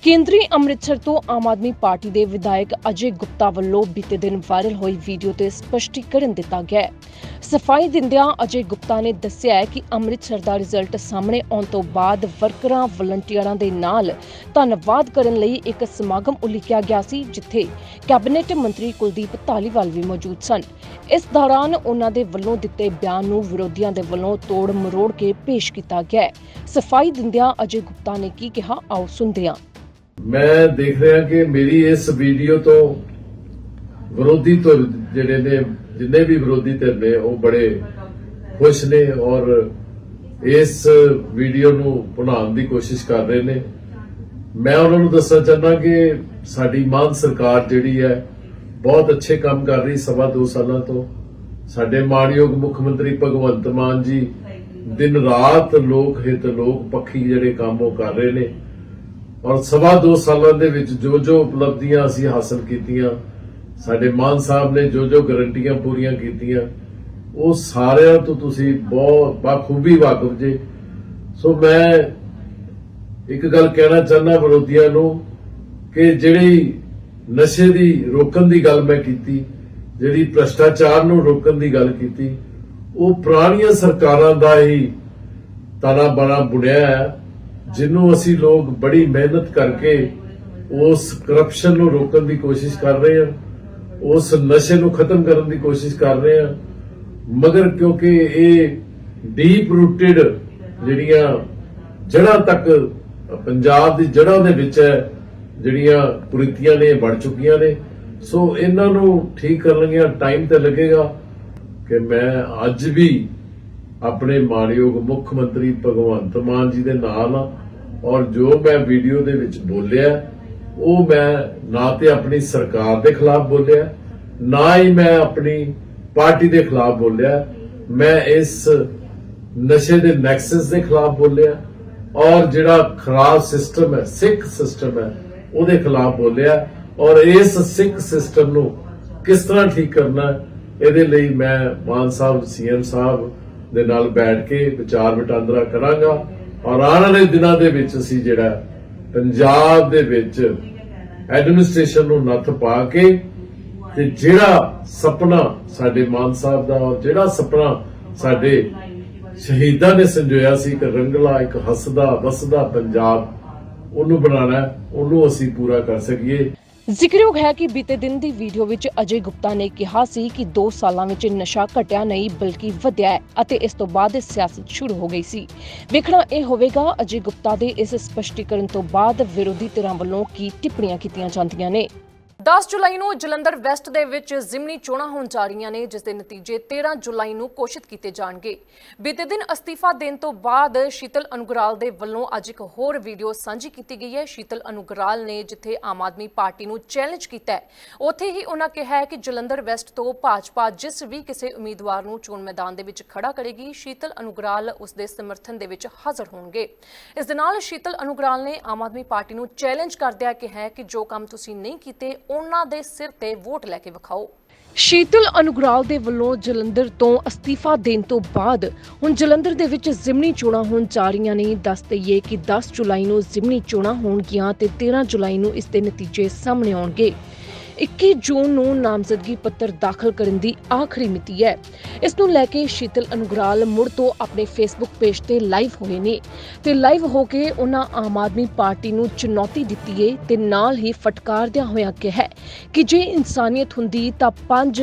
ਕੇਂਦਰੀ ਅੰਮ੍ਰਿਤਸਰ ਤੋਂ ਆਮ ਆਦਮੀ ਪਾਰਟੀ ਦੇ ਵਿਧਾਇਕ ਅਜੇ ਗੁਪਤਾ ਵੱਲੋਂ ਬੀਤੇ ਦਿਨ ਵਾਇਰਲ ਹੋਈ ਵੀਡੀਓ ਤੇ ਸਪਸ਼ਟੀਕਰਨ ਦਿੱਤਾ ਗਿਆ ਹੈ। ਸਫ਼ਾਈ ਦਿੰਦਿਆਂ ਅਜੇ ਗੁਪਤਾ ਨੇ ਦੱਸਿਆ ਹੈ ਕਿ ਅੰਮ੍ਰਿਤਸਰ ਦਾ ਰਿਜ਼ਲਟ ਸਾਹਮਣੇ ਆਉਣ ਤੋਂ ਬਾਅਦ ਵਰਕਰਾਂ, ਵਲੰਟੀਅਰਾਂ ਦੇ ਨਾਲ ਧੰਨਵਾਦ ਕਰਨ ਲਈ ਇੱਕ ਸਮਾਗਮ ਉਲੀਕਿਆ ਗਿਆ ਸੀ, ਜਿੱਥੇ ਕੈਬਨਿਟ ਮੰਤਰੀ ਕੁਲਦੀਪ ਧਾਲੀਵਾਲ ਵੀ ਮੌਜੂਦ ਸਨ। ਇਸ ਦੌਰਾਨ ਉਹਨਾਂ ਦੇ ਵੱਲੋਂ ਦਿੱਤੇ ਬਿਆਨ ਨੂੰ ਵਿਰੋਧੀਆਂ ਦੇ ਵੱਲੋਂ ਤੋੜ ਮਰੋੜ ਕੇ ਪੇਸ਼ ਕੀਤਾ ਗਿਆ ਹੈ। ਸਫ਼ਾਈ ਦਿੰਦਿਆਂ ਅਜੇ ਗੁਪਤਾ ਨੇ ਕੀ ਕਿਹਾ, ਆਓ ਸੁਣਦੇ ਹਾਂ। ਮੈਂ ਦੇਖ ਰਿਹਾ ਕਿ ਮੇਰੀ ਇਸ ਵੀਡੀਓ ਤੋਂ ਵਿਰੋਧੀ ਧਿਰ ਜਿਹੜੇ ਨੇ, ਜਿੰਨੇ ਵੀ ਵਿਰੋਧੀ ਧਿਰ ਨੇ, ਉਹ ਬੜੇ ਖੁਸ਼ ਨੇ ਔਰ ਇਸ ਵੀਡੀਓ ਨੂੰ ਬਣਾਉਣ ਦੀ ਕੋਸ਼ਿਸ਼ ਕਰ ਰਹੇ ਨੇ। ਮੈਂ ਉਹਨਾਂ ਨੂੰ ਦੱਸਣਾ ਚਾਹੁੰਦਾ ਕਿ ਸਾਡੀ ਮਾਨ ਸਰਕਾਰ ਜਿਹੜੀ ਹੈ, ਬਹੁਤ ਅੱਛੇ ਕੰਮ ਕਰ ਰਹੀ ਸਵਾ ਦੋ ਸਾਲਾਂ ਤੋਂ। ਸਾਡੇ ਮਾਣਯੋਗ ਮੁੱਖ ਮੰਤਰੀ ਭਗਵੰਤ ਮਾਨ ਜੀ ਦਿਨ ਰਾਤ ਲੋਕ ਹਿੱਤ ਲੋਕ ਪੱਖੀ ਜਿਹੜੇ ਕੰਮ ਉਹ ਕਰ ਰਹੇ ਨੇ। ਔਰ ਸਵਾ ਦੋ ਸਾਲਾਂ ਦੇ ਵਿੱਚ ਜੋ ਜੋ ਉਪਲਬਧੀਆਂ ਅਸੀਂ ਹਾਸਲ ਕੀਤੀਆਂ, ਸਾਡੇ ਮਾਨ ਸਾਹਿਬ ਨੇ ਜੋ ਜੋ ਗਰੰਟੀਆਂ ਪੂਰੀਆਂ ਕੀਤੀਆਂ, ਉਹ ਸਾਰਿਆਂ ਤੋਂ ਤੁਸੀਂ ਬਹੁਤ ਬਾਖੂਬੀ ਵਾਕਿਫ ਜੇ। ਸੋ ਮੈਂ ਇੱਕ ਗੱਲ ਕਹਿਣਾ ਚਾਹੁੰਦਾ ਵਿਰੋਧੀਆਂ ਨੂੰ ਕਿ ਜਿਹੜੀ ਨਸ਼ੇ ਦੀ ਰੋਕਣ ਦੀ ਗੱਲ ਮੈਂ ਕੀਤੀ, ਜਿਹੜੀ ਭ੍ਰਸ਼ਟਾਚਾਰ ਨੂੰ ਰੋਕਣ ਦੀ ਗੱਲ ਕੀਤੀ, ਉਹ ਪੁਰਾਣੀਆਂ ਸਰਕਾਰਾਂ ਦਾ ਹੀ ਤਾਣਾ ਬਣਾ ਬੁਣਿਆ ਹੈ। ਜਿਹਨੂੰ ਅਸੀਂ ਲੋਕ ਬੜੀ ਮਿਹਨਤ ਕਰਕੇ ਉਸ ਕਰਪਸ਼ਨ ਨੂੰ ਰੋਕਣ ਦੀ ਕੋਸ਼ਿਸ਼ ਕਰ ਰਹੇ ਹਾਂ, ਉਸ ਨਸ਼ੇ ਨੂੰ ਖਤਮ ਕਰਨ ਦੀ ਕੋਸ਼ਿਸ਼ ਕਰ ਰਹੇ ਹਾਂ, ਮਗਰ ਕਿਉਂਕਿ ਇਹ ਡੀਪ ਰੂਟਡ ਜਿਹੜੀਆਂ ਜੜ੍ਹਾਂ ਤੱਕ, ਪੰਜਾਬ ਦੀ ਜੜ੍ਹਾਂ ਦੇ ਵਿੱਚ ਜਿਹੜੀਆਂ ਕੁਰੀਤੀਆਂ ਨੇ ਵੜ ਚੁੱਕੀਆਂ ਨੇ। ਸੋ ਇਹਨਾਂ ਨੂੰ ਠੀਕ ਕਰਨ ਲੱਗਿਆ ਟਾਈਮ ਤੇ ਲੱਗੇਗਾ ਕਿ ਮੈਂ ਅੱਜ ਵੀ ਆਪਣੇ ਮਾਨਯੋਗ ਮੁੱਖ ਮੰਤਰੀ ਭਗਵੰਤ ਮਾਨ ਜੀ ਦੇ ਨਾਲ ਹਾਂ ਔਰ ਜੋ ਮੈਂ ਵੀਡੀਓ ਦੇ ਵਿੱਚ ਬੋਲਿਆ ਉਹ ਮੈਂ ਨਾ ਤੇ ਆਪਣੀ ਸਰਕਾਰ ਦੇ ਖਿਲਾਫ ਬੋਲਿਆ ਨਾ ਹੀ ਮੈਂ ਆਪਣੀ ਪਾਰਟੀ ਦੇ ਖਿਲਾਫ ਬੋਲਿਆ। ਮੈਂ ਇਸ ਨਸ਼ੇ ਦੇ ਨੈਕਸਸ ਦੇ ਖਿਲਾਫ ਬੋਲਿਆ ਔਰ ਜਿਹੜਾ ਖਰਾਬ ਸਿਸਟਮ ਹੈ ਸਿੱਖ ਸਿਸਟਮ ਹੈ ਉਹਦੇ ਖਿਲਾਫ ਬੋਲਿਆ ਔਰ ਇਸ ਸਿੱਖ ਸਿਸਟਮ ਨੂੰ ਕਿਸ ਤਰ੍ਹਾਂ ਠੀਕ ਕਰਨਾ ਹੈ, ਇਹਦੇ ਲਈ ਮੈਂ ਮਾਨ ਸਾਹਿਬ ਸੀਐਮ ਸਾਹਿਬ ਦੇ ਨਾਲ ਬੈਠ ਕੇ ਵਿਚਾਰ ਵਟਾਂਦਰਾ ਕਰਾਂਗਾ। ਔਰ ਆਉਣ ਵਾਲੇ ਦਿਨਾਂ ਦੇ ਵਿੱਚ ਅਸੀਂ ਜਿਹੜਾ ਪੰਜਾਬ ਦੇ ਵਿੱਚ ਐਡਮਿਨਿਸਟ੍ਰੇਸ਼ਨ ਨੂੰ ਨੱਥ ਪਾ ਕੇ ਤੇ ਜਿਹੜਾ ਸੁਪਨਾ ਸਾਡੇ ਮਾਨ ਸਾਹਿਬ ਦਾ ਔਰ ਜਿਹੜਾ ਸੁਪਨਾ ਸਾਡੇ ਸ਼ਹੀਦਾਂ ਨੇ ਸੰਜੋਇਆ ਸੀ ਇੱਕ ਰੰਗਲਾ ਇੱਕ ਹੱਸਦਾ ਵਸਦਾ ਪੰਜਾਬ ਉਹਨੂੰ ਬਣਾਉਣਾ ਹੈ, ਉਹਨੂੰ ਅਸੀਂ ਪੂਰਾ ਕਰ ਸਕੀਏ। ਜ਼ਿਕਰਯੋਗ ਹੈ ਕਿ ਬੀਤੇ ਦਿਨ ਦੀ ਵੀਡੀਓ ਵਿੱਚ ਅਜੇ ਗੁਪਤਾ ਨੇ ਕਿਹਾ ਸੀ ਕਿ 2 ਸਾਲਾਂ ਵਿੱਚ ਨਸ਼ਾ ਘਟਿਆ ਨਹੀਂ, ਬਲਕਿ ਵਧਿਆ ਹੈ ਅਤੇ ਇਸ ਤੋਂ ਬਾਅਦ ਸਿਆਸਤ ਸ਼ੁਰੂ ਹੋ ਗਈ ਸੀ। ਵੇਖਣਾ ਇਹ ਹੋਵੇਗਾ, ਅਜੇ ਗੁਪਤਾ ਦੇ ਇਸ ਸਪਸ਼ਟੀਕਰਨ ਤੋਂ ਬਾਅਦ ਵਿਰੋਧੀ ਧਿਰਾਂ ਵੱਲੋਂ ਕੀ ਟਿੱਪਣੀਆਂ ਕੀਤੀਆਂ ਜਾਂਦੀਆਂ ਨੇ। 10 ਜੁਲਾਈ ਨੂੰ ਜਲੰਧਰ ਵੈਸਟ ਦੇ ਵਿੱਚ ਜ਼ਿਮਨੀ ਚੋਣਾਂ ਹੋਣ ਜਾ ਰਹੀਆਂ ਨੇ, ਜਿਸ ਦੇ ਨਤੀਜੇ 13 ਜੁਲਾਈ ਨੂੰ ਘੋਸ਼ਿਤ ਕੀਤੇ ਜਾਣਗੇ। ਬੀਤੇ ਦਿਨ ਅਸਤੀਫਾ ਦੇਣ ਤੋਂ ਬਾਅਦ ਸ਼ੀਤਲ ਅਨੁਗਰਾਲ ਦੇ ਵੱਲੋਂ ਅੱਜ ਇੱਕ ਹੋਰ ਵੀਡੀਓ ਸਾਂਝੀ ਕੀਤੀ ਗਈ ਹੈ। ਸ਼ੀਤਲ ਅਨੁਗਰਾਲ ਨੇ ਜਿੱਥੇ ਆਮ ਆਦਮੀ ਪਾਰਟੀ ਨੂੰ ਚੈਲੰਜ ਕੀਤਾ ਹੈ, ਉੱਥੇ ਹੀ ਉਹਨਾਂ ਕਿਹਾ ਹੈ ਕਿ ਜਲੰਧਰ ਵੈਸਟ ਤੋਂ ਭਾਜਪਾ ਜਿਸ ਵੀ ਕਿਸੇ ਉਮੀਦਵਾਰ ਨੂੰ ਚੋਣ ਮੈਦਾਨ ਦੇ ਵਿੱਚ ਖੜਾ ਕਰੇਗੀ, ਸ਼ੀਤਲ ਅਨੁਗਰਾਲ ਉਸ ਦੇ ਸਮਰਥਨ ਦੇ ਵਿੱਚ ਹਾਜ਼ਰ ਹੋਣਗੇ। ਇਸ ਦੇ ਨਾਲ ਸ਼ੀਤਲ ਅਨੁਗਰਾਲ ਨੇ ਆਮ ਆਦਮੀ ਪਾਰਟੀ ਨੂੰ ਚੈਲੰਜ ਕਰਦਿਆਂ ਕਿਹਾ ਕਿ ਜੋ ਕੰਮ ਤੁਸੀਂ ਨਹੀਂ ਕੀਤੇ ਉਹਨਾਂ ਦੇ ਸਿਰ ਤੇ ਵੋਟ ਲੈ ਕੇ ਵਿਖਾਓ। ਸ਼ੀਤਲ ਅਨੁਗਰਾਲ ਦੇ ਵੱਲੋਂ ਜਲੰਧਰ ਤੋਂ ਅਸਤੀਫਾ ਦੇਣ ਤੋਂ ਬਾਅਦ ਹੁਣ ਜਲੰਧਰ ਦੇ ਵਿੱਚ ਜ਼ਿਮਨੀ ਚੋਣਾਂ ਹੋਣ ਜਾ ਰਹੀਆਂ ਨੇ। ਦੱਸ ਦਈਏ ਕਿ 10 ਜੁਲਾਈ ਨੂੰ ਜ਼ਿਮਨੀ ਚੋਣਾਂ ਹੋਣਗੀਆਂ ਤੇ 13 ਜੁਲਾਈ ਨੂੰ ਇਸ ਦੇ ਨਤੀਜੇ ਸਾਹਮਣੇ ਆਉਣਗੇ। 21 ਜੂਨ ਨੂੰ ਨਾਮਜ਼ਦਗੀ ਪੱਤਰ ਦਾਖਲ ਕਰਨ ਦੀ ਆਖਰੀ ਮਿਤੀ ਹੈ। ਇਸ ਨੂੰ ਲੈ ਕੇ ਸ਼ੀਤਲ ਅਨੁਗਰਾਲ ਮੁੜ ਤੋਂ ਆਪਣੇ ਫੇਸਬੁੱਕ ਪੇਜ ਤੇ ਲਾਈਵ ਹੋਏ ਨੇ ਤੇ ਲਾਈਵ ਹੋ ਕੇ ਉਹਨਾਂ ਆਮ ਆਦਮੀ ਪਾਰਟੀ ਨੂੰ ਚੁਣੌਤੀ ਦਿੱਤੀ ਏ ਤੇ ਨਾਲ ਹੀ ਫਟਕਾਰਦਿਆਂ ਹੋਇਆਂ ਕਿਹਾ ਕਿ ਜੇ ਇਨਸਾਨੀਅਤ ਹੁੰਦੀ ਤਾਂ ਪੰਜ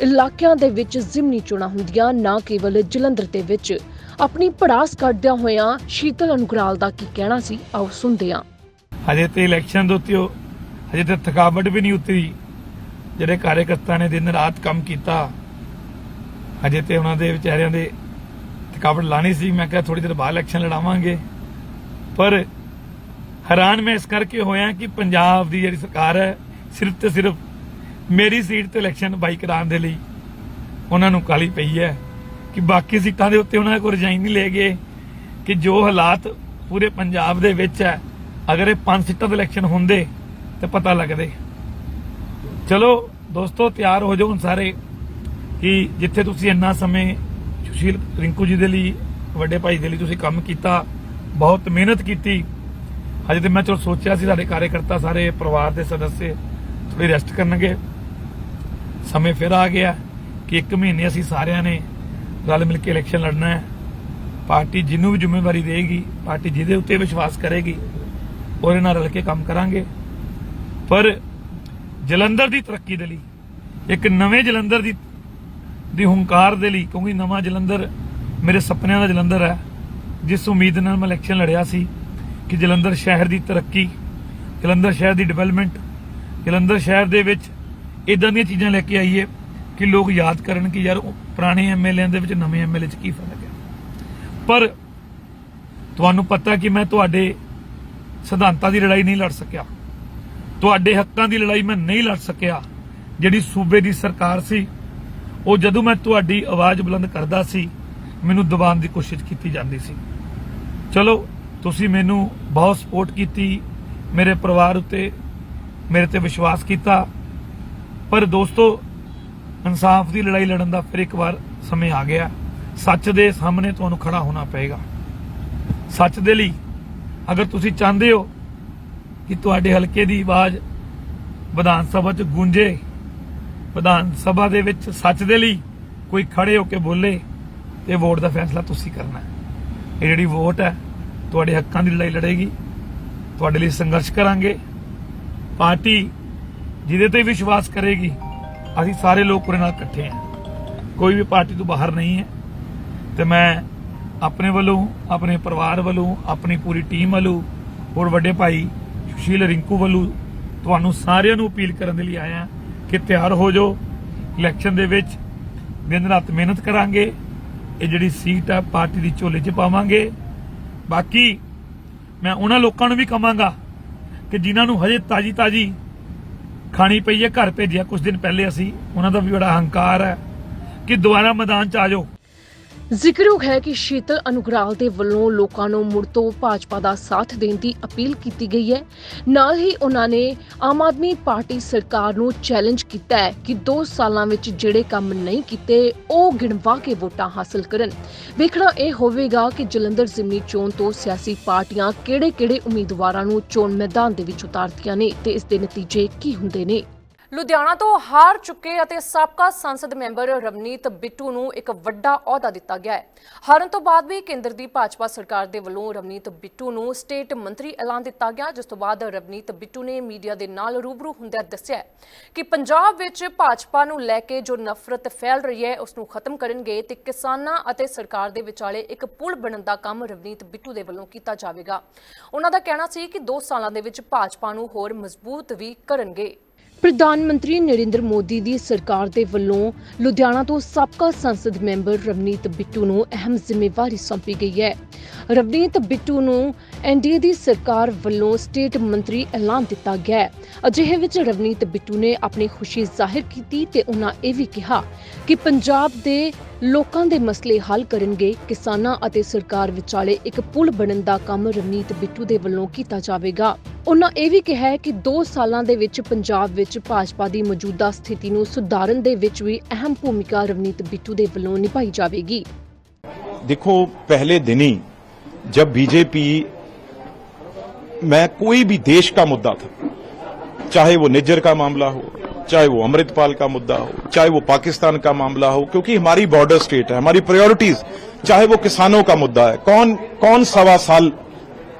ਇਲਾਕਿਆਂ ਦੇ ਵਿੱਚ ਜ਼ਿਮਨੀ ਚੋਣਾਂ ਹੁੰਦੀਆਂ, ਨਾ ਕੇਵਲ ਜਲੰਧਰ ਦੇ ਵਿੱਚ। ਆਪਣੀ ਪੜਾਸ ਕੱਢਦਿਆਂ ਹੋਇਆਂ ਸ਼ੀਤਲ ਅਨੁਗਰਾਲ ਦਾ ਕੀ ਕਹਿਣਾ ਸੀ? ਆਓ ਸੁਣਦੇ ਹਾਂ। ਹਜੇ ਤੇ ਇਲੈਕਸ਼ਨ ਦੇ ਉੱਤੇ ਹਜੇ ਤੇ ਥਕਾਵਟ ਵੀ ਨਹੀਂ ਉਤਰੀ। ਜਿਹੜੇ ਕਾਰਜਕਰਤਾ ਨੇ ਦਿਨ ਰਾਤ ਕੰਮ ਕੀਤਾ ਹਜੇ ਤੇ ਉਹਨਾਂ ਦੇ ਵਿਚਾਰਿਆਂ ਦੇ ਥਕਾਵਟ ਲਾਣੀ ਸੀ। ਮੈਂ ਕਿਹਾ ਥੋੜੀ ਦੇਰ ਬਾਅਦ ਇਲੈਕਸ਼ਨ ਲੜਾਵਾਂਗੇ। ਪਰ ਹੈਰਾਨ ਮੈਂ ਇਸ ਕਰਕੇ ਹੋਇਆ ਕਿ ਪੰਜਾਬ ਦੀ ਜਿਹੜੀ ਸਰਕਾਰ ਹੈ, ਸਿਰਫ ਤੇ ਸਿਰਫ ਮੇਰੀ ਸੀਟ ਤੇ ਇਲੈਕਸ਼ਨ ਬਾਈ ਕਰਾਉਣ ਦੇ ਲਈ ਉਹਨਾਂ ਨੂੰ ਕਾਲੀ ਪਈ ਹੈ ਕਿ ਬਾਕੀ ਸੀਟਾਂ ਦੇ ਉੱਤੇ ਉਹਨਾਂ ਕੋਲ ਰਜਾਈ ਨਹੀਂ ਲੈ ਗਏ ਕਿ ਜੋ ਹਾਲਾਤ ਪੂਰੇ ਪੰਜਾਬ ਦੇ ਵਿੱਚ ਹੈ, ਅਗਰ ਇਹ ਪੰਜ ਸੀਟਾਂ ਦੇ ਇਲੈਕਸ਼ਨ ਹੁੰਦੇ ਤੇ ਪਤਾ ਲੱਗਦੇ। ਚਲੋ ਦੋਸਤੋ, ਤਿਆਰ ਹੋ ਜਾਓ ਹੁਣ ਸਾਰੇ ਕਿ ਜਿੱਥੇ ਤੁਸੀਂ ਇੰਨਾ ਸਮੇਂ ਸੁਸ਼ੀਲ ਰਿੰਕੂ ਜੀ ਦੇ ਲਈ, ਵੱਡੇ ਭਾਈ ਦੇ ਲਈ ਤੁਸੀਂ ਕੰਮ ਕੀਤਾ, ਬਹੁਤ ਮਿਹਨਤ ਕੀਤੀ। ਹਜੇ ਤੇ ਮੈਂ ਚਲੋ ਸੋਚਿਆ ਸੀ ਸਾਡੇ ਕਾਰਜਕਰਤਾ ਸਾਰੇ ਪਰਿਵਾਰ ਦੇ ਸਦੱਸੇ ਥੋੜੀ ਰੈਸਟ ਕਰਨਗੇ। ਸਮੇਂ ਫਿਰ ਆ ਗਿਆ ਕਿ ਇੱਕ ਮਹੀਨੇ ਅਸੀਂ ਸਾਰਿਆਂ ਨੇ ਰਲ ਮਿਲ ਕੇ ਇਲੈਕਸ਼ਨ ਲੜਨਾ ਹੈ। ਪਾਰਟੀ ਜਿਹਨੂੰ ਵੀ ਜ਼ਿੰਮੇਵਾਰੀ ਦੇਗੀ ਪਾਰਟੀ ਜਿਹਦੇ ਉੱਤੇ ਵਿਸ਼ਵਾਸ ਕਰੇਗੀ ਉਹਦੇ ਨਾਲ ਰਲ ਕੇ ਕੰਮ ਕਰਾਂਗੇ। ਪਰ ਜਲੰਧਰ ਦੀ ਤਰੱਕੀ ਦੇ ਲਈ, ਇੱਕ ਨਵੇਂ ਜਲੰਧਰ ਦੀ ਦੀ ਹੰਕਾਰ ਦੇ ਲਈ, ਕਿਉਂਕਿ ਨਵਾਂ ਜਲੰਧਰ ਮੇਰੇ ਸੁਪਨਿਆਂ ਦਾ ਜਲੰਧਰ ਹੈ, ਜਿਸ ਉਮੀਦ ਨਾਲ ਮੈਂ ਇਲੈਕਸ਼ਨ ਲੜਿਆ ਸੀ ਕਿ ਜਲੰਧਰ ਸ਼ਹਿਰ ਦੀ ਤਰੱਕੀ, ਜਲੰਧਰ ਸ਼ਹਿਰ ਦੀ ਡਿਵੈਲਪਮੈਂਟ ਜਲੰਧਰ ਸ਼ਹਿਰ ਦੇ ਵਿੱਚ ਇਦਾਂ ਦੀਆਂ ਚੀਜ਼ਾਂ ਲੈ ਕੇ ਆਈਏ ਕਿ ਲੋਕ ਯਾਦ ਕਰਨ ਕਿ ਯਾਰ ਉਹ ਪੁਰਾਣੇ ਐਮਐਲਏਆਂ ਦੇ ਵਿੱਚ ਨਵੇਂ ਐਮਐਲਏ 'ਚ ਕੀ ਫ਼ਰਕ ਹੈ। ਪਰ ਤੁਹਾਨੂੰ ਪਤਾ ਕਿ ਮੈਂ ਤੁਹਾਡੇ ਸਿਧਾਂਤਾਂ ਦੀ ਲੜਾਈ ਨਹੀਂ ਲੜ ਸਕਿਆ। ਤੁਹਾਡੇ ਹੱਕਾਂ ਦੀ ਲੜਾਈ ਮੈਂ ਨਹੀਂ ਲੜ ਸਕਿਆ। ਜਿਹੜੀ ਸੂਬੇ ਦੀ ਸਰਕਾਰ ਸੀ, ਉਹ ਜਦੋਂ ਮੈਂ ਤੁਹਾਡੀ ਆਵਾਜ਼ ਬੁਲੰਦ ਕਰਦਾ ਸੀ, ਮੈਨੂੰ ਦਬਾਉਣ ਦੀ ਕੋਸ਼ਿਸ਼ ਕੀਤੀ ਜਾਂਦੀ ਸੀ। ਚਲੋ, ਤੁਸੀਂ ਮੈਨੂੰ ਬਹੁਤ ਸਪੋਰਟ ਕੀਤੀ, ਮੇਰੇ ਪਰਿਵਾਰ ਉੱਤੇ ਮੇਰੇ ਤੇ ਵਿਸ਼ਵਾਸ ਕੀਤਾ। ਪਰ ਦੋਸਤੋ, ਇਨਸਾਫ ਦੀ ਲੜਾਈ ਲੜਨ ਦਾ ਫਿਰ ਇੱਕ ਵਾਰ ਸਮੇਂ ਆ ਗਿਆ। ਸੱਚ ਦੇ ਸਾਹਮਣੇ ਤੁਹਾਨੂੰ ਖੜਾ ਹੋਣਾ ਪਏਗਾ। ਸੱਚ ਦੇ ਲਈ ਅਗਰ ਤੁਸੀਂ ਚਾਹੁੰਦੇ ਹੋ ਕਿ ਤੁਹਾਡੇ ਹਲਕੇ ਦੀ ਆਵਾਜ਼ ਵਿਧਾਨ ਸਭਾ 'ਚ ਗੂੰਜੇ, ਵਿਧਾਨ ਸਭਾ ਦੇ ਵਿੱਚ ਸੱਚ ਦੇ ਲਈ ਕੋਈ ਖੜੇ ਹੋ ਕੇ ਬੋਲੇ ਤੇ ਵੋਟ ਦਾ ਫੈਸਲਾ ਤੁਸੀਂ ਕਰਨਾ ਹੈ। ਇਹ ਜਿਹੜੀ ਵੋਟ ਹੈ, ਤੁਹਾਡੇ ਹੱਕਾਂ ਦੀ ਲੜਾਈ ਲੜੇਗੀ, ਤੁਹਾਡੇ ਲਈ ਸੰਘਰਸ਼ ਕਰਾਂਗੇ। ਪਾਰਟੀ ਜਿਹਦੇ ਤੇ ਵਿਸ਼ਵਾਸ ਕਰੇਗੀ, ਅਸੀਂ ਸਾਰੇ ਲੋਕ ਉਹਦੇ ਨਾਲ ਇਕੱਠੇ ਹਾਂ। ਕੋਈ ਵੀ ਪਾਰਟੀ ਤੋਂ ਬਾਹਰ ਨਹੀਂ ਹੈ। ਤੇ ਮੈਂ ਆਪਣੇ ਵੱਲੋਂ, ਆਪਣੇ ਪਰਿਵਾਰ ਵੱਲੋਂ, ਆਪਣੀ ਪੂਰੀ ਟੀਮ ਵੱਲੋਂ ਹੋਰ ਵੱਡੇ ਭਾਈ ਸੁਸ਼ੀਲ ਰਿੰਕੂ ਵੱਲੋਂ ਤੁਹਾਨੂੰ ਸਾਰਿਆਂ ਨੂੰ ਅਪੀਲ ਕਰਨ ਦੇ ਲਈ ਆਇਆ ਕਿ ਤਿਆਰ ਹੋ ਜਾਓ। ਇਲੈਕਸ਼ਨ ਦੇ ਵਿੱਚ ਦਿਨ ਰਾਤ ਮਿਹਨਤ ਕਰਾਂਗੇ। ਇਹ ਜਿਹੜੀ ਸੀਟ ਆ, ਪਾਰਟੀ ਦੀ ਝੋਲੇ 'ਚ ਪਾਵਾਂਗੇ। ਬਾਕੀ ਮੈਂ ਉਹਨਾਂ ਲੋਕਾਂ ਨੂੰ ਵੀ ਕਹਾਂਗਾ ਕਿ ਜਿਨ੍ਹਾਂ ਨੂੰ ਹਜੇ ਤਾਜੀ ਤਾਜੀ ਖਾਣੀ ਪਈ ਹੈ, ਘਰ ਭੇਜਿਆ। ਕੁਝ ਦਿਨ ਪਹਿਲੇ ਅਸੀਂ, ਉਹਨਾਂ ਦਾ ਵੀ ਬੜਾ ਹੰਕਾਰ ਹੈ ਕਿ ਦੁਬਾਰਾ ਮੈਦਾਨ 'ਚ ਆ ਜਾਓ। ਜ਼ਿਕਰਯੋਗ ਹੈ ਕਿ ਸ਼ੀਤਲ ਅਨੁਗਰਾਲ ਦੇ ਵੱਲੋਂ ਲੋਕਾਂ ਨੂੰ ਮੁੜ ਤੋਂ ਭਾਜਪਾ ਦਾ ਸਾਥ ਦੇਣ ਦੀ ਅਪੀਲ ਕੀਤੀ ਗਈ ਹੈ। ਨਾਲ ਹੀ ਉਹਨਾਂ ਨੇ ਆਮ ਆਦਮੀ ਪਾਰਟੀ ਸਰਕਾਰ ਨੂੰ ਚੈਲੰਜ ਕੀਤਾ ਹੈ ਕਿ 2 ਸਾਲਾਂ ਵਿੱਚ ਜਿਹੜੇ ਕੰਮ ਨਹੀਂ ਕੀਤੇ, ਉਹ ਗਿਣਵਾ ਕੇ ਵੋਟਾਂ ਹਾਸਲ ਕਰਨ। ਵੇਖਣਾ ਇਹ ਹੋਵੇਗਾ ਕਿ ਜਲੰਧਰ ਜ਼ਿਮਨੀ ਚੋਣ ਤੋਂ ਸਿਆਸੀ ਪਾਰਟੀਆਂ ਕਿਹੜੇ-ਕਿਹੜੇ ਉਮੀਦਵਾਰਾਂ ਨੂੰ ਚੋਣ ਮੈਦਾਨ ਦੇ ਵਿੱਚ ਉਤਾਰਦੀਆਂ ਨੇ ਤੇ ਇਸ ਦੇ ਨਤੀਜੇ ਕੀ ਹੁੰਦੇ ਨੇ। ਲੁਧਿਆਣਾ ਤੋਂ ਹਾਰ ਚੁੱਕੇ ਅਤੇ ਸਾਬਕਾ ਸੰਸਦ ਮੈਂਬਰ ਰਵਨੀਤ ਬਿੱਟੂ ਨੂੰ ਇੱਕ ਵੱਡਾ ਅਹੁਦਾ ਦਿੱਤਾ ਗਿਆ ਹੈ। ਹਾਰਨ ਤੋਂ ਬਾਅਦ ਵੀ ਕੇਂਦਰ ਦੀ ਭਾਜਪਾ ਸਰਕਾਰ ਦੇ ਵੱਲੋਂ ਰਵਨੀਤ ਬਿੱਟੂ ਨੂੰ ਸਟੇਟ ਮੰਤਰੀ ਐਲਾਨ ਦਿੱਤਾ ਗਿਆ, ਜਿਸ ਤੋਂ ਬਾਅਦ ਰਵਨੀਤ ਬਿੱਟੂ ਨੇ ਮੀਡੀਆ ਦੇ ਨਾਲ ਰੂਬਰੂ ਹੁੰਦਿਆਂ ਦੱਸਿਆ ਕਿ ਪੰਜਾਬ ਵਿੱਚ ਭਾਜਪਾ ਨੂੰ ਲੈ ਕੇ ਜੋ ਨਫ਼ਰਤ ਫੈਲ ਰਹੀ ਹੈ ਉਸ ਨੂੰ ਖਤਮ ਕਰਨਗੇ ਤੇ ਕਿਸਾਨਾਂ ਅਤੇ ਸਰਕਾਰ ਦੇ ਵਿਚਾਲੇ ਇੱਕ ਪੁਲ ਬਣਨ ਦਾ ਕੰਮ ਰਵਨੀਤ ਬਿੱਟੂ ਦੇ ਵੱਲੋਂ ਕੀਤਾ ਜਾਵੇਗਾ। ਉਹਨਾਂ ਦਾ ਕਹਿਣਾ ਸੀ ਕਿ 2 ਸਾਲਾਂ ਦੇ ਵਿੱਚ ਭਾਜਪਾ ਨੂੰ ਹੋਰ ਮਜ਼ਬੂਤ ਵੀ ਕਰਨਗੇ। ਪ੍ਰਧਾਨ ਮੰਤਰੀ ਨਰਿੰਦਰ ਮੋਦੀ ਦੀ ਸਰਕਾਰ ਦੇ ਵੱਲੋਂ ਲੁਧਿਆਣਾ ਤੋਂ ਸਾਬਕਾ ਸੰਸਦ ਮੈਂਬਰ ਰਵਨੀਤ ਬਿੱਟੂ ਨੂੰ ਅਹਿਮ ਜ਼ਿੰਮੇਵਾਰੀ ਸੌਂਪੀ ਗਈ ਹੈ। ਰਵਨੀਤ ਬਿੱਟੂ ਨੂੰ ਐਨਡੀਏ ਦੀ ਸਰਕਾਰ ਵੱਲੋਂ ਸਟੇਟ ਮੰਤਰੀ ਐਲਾਨ ਦਿੱਤਾ ਗਿਆ ਹੈ। ਅਜਿਹੇ ਵਿੱਚ ਰਵਨੀਤ ਬਿੱਟੂ ਨੇ ਆਪਣੀ ਖੁਸ਼ੀ ਜ਼ਾਹਿਰ ਕੀਤੀ ਤੇ ਉਹਨਾਂ ਇਹ ਵੀ ਕਿਹਾ ਕਿ ਪੰਜਾਬ ਦੇ ਲੋਕਾਂ ਦੇ ਮਸਲੇ ਹੱਲ ਕਰਨਗੇ ਕਿਸਾਨਾਂ ਅਤੇ ਸਰਕਾਰ ਵਿਚਾਲੇ ਇੱਕ ਪੁਲ ਬਣਨ ਦਾ ਕੰਮ ਰਵਨੀਤ ਬਿੱਟੂ ਦੇ ਵੱਲੋਂ ਕੀਤਾ ਜਾਵੇਗਾ ਉਹਨਾਂ ਇਹ ਵੀ ਕਿਹਾ ਹੈ ਕਿ 2 ਸਾਲਾਂ ਦੇ ਵਿੱਚ ਪੰਜਾਬ ਵਿੱਚ ਭਾਜਪਾ ਦੀ ਮੌਜੂਦਾ ਸਥਿਤੀ ਨੂੰ ਸੁਧਾਰਨ ਦੇ ਵਿੱਚ ਵੀ ਅਹਿਮ ਭੂਮਿਕਾ ਰਵਨੀਤ ਬਿੱਟੂ ਦੇ ਵੱਲੋਂ ਨਿਭਾਈ ਜਾਵੇਗੀ देखो पहले दिन ही जब बीजेपी मैं कोई भी देश का मुद्दा था चाहे वो निज्जर का मामला हो चाहे वो अमृतपाल का मुद्दा हो, चाहे वो पाकिस्तान का मामला हो, क्योंकि हमारी बॉर्डर स्टेट है, हमारी प्रायोरिटीज चाहे वो किसानों का मुद्दा है। कौन कौन सवा साल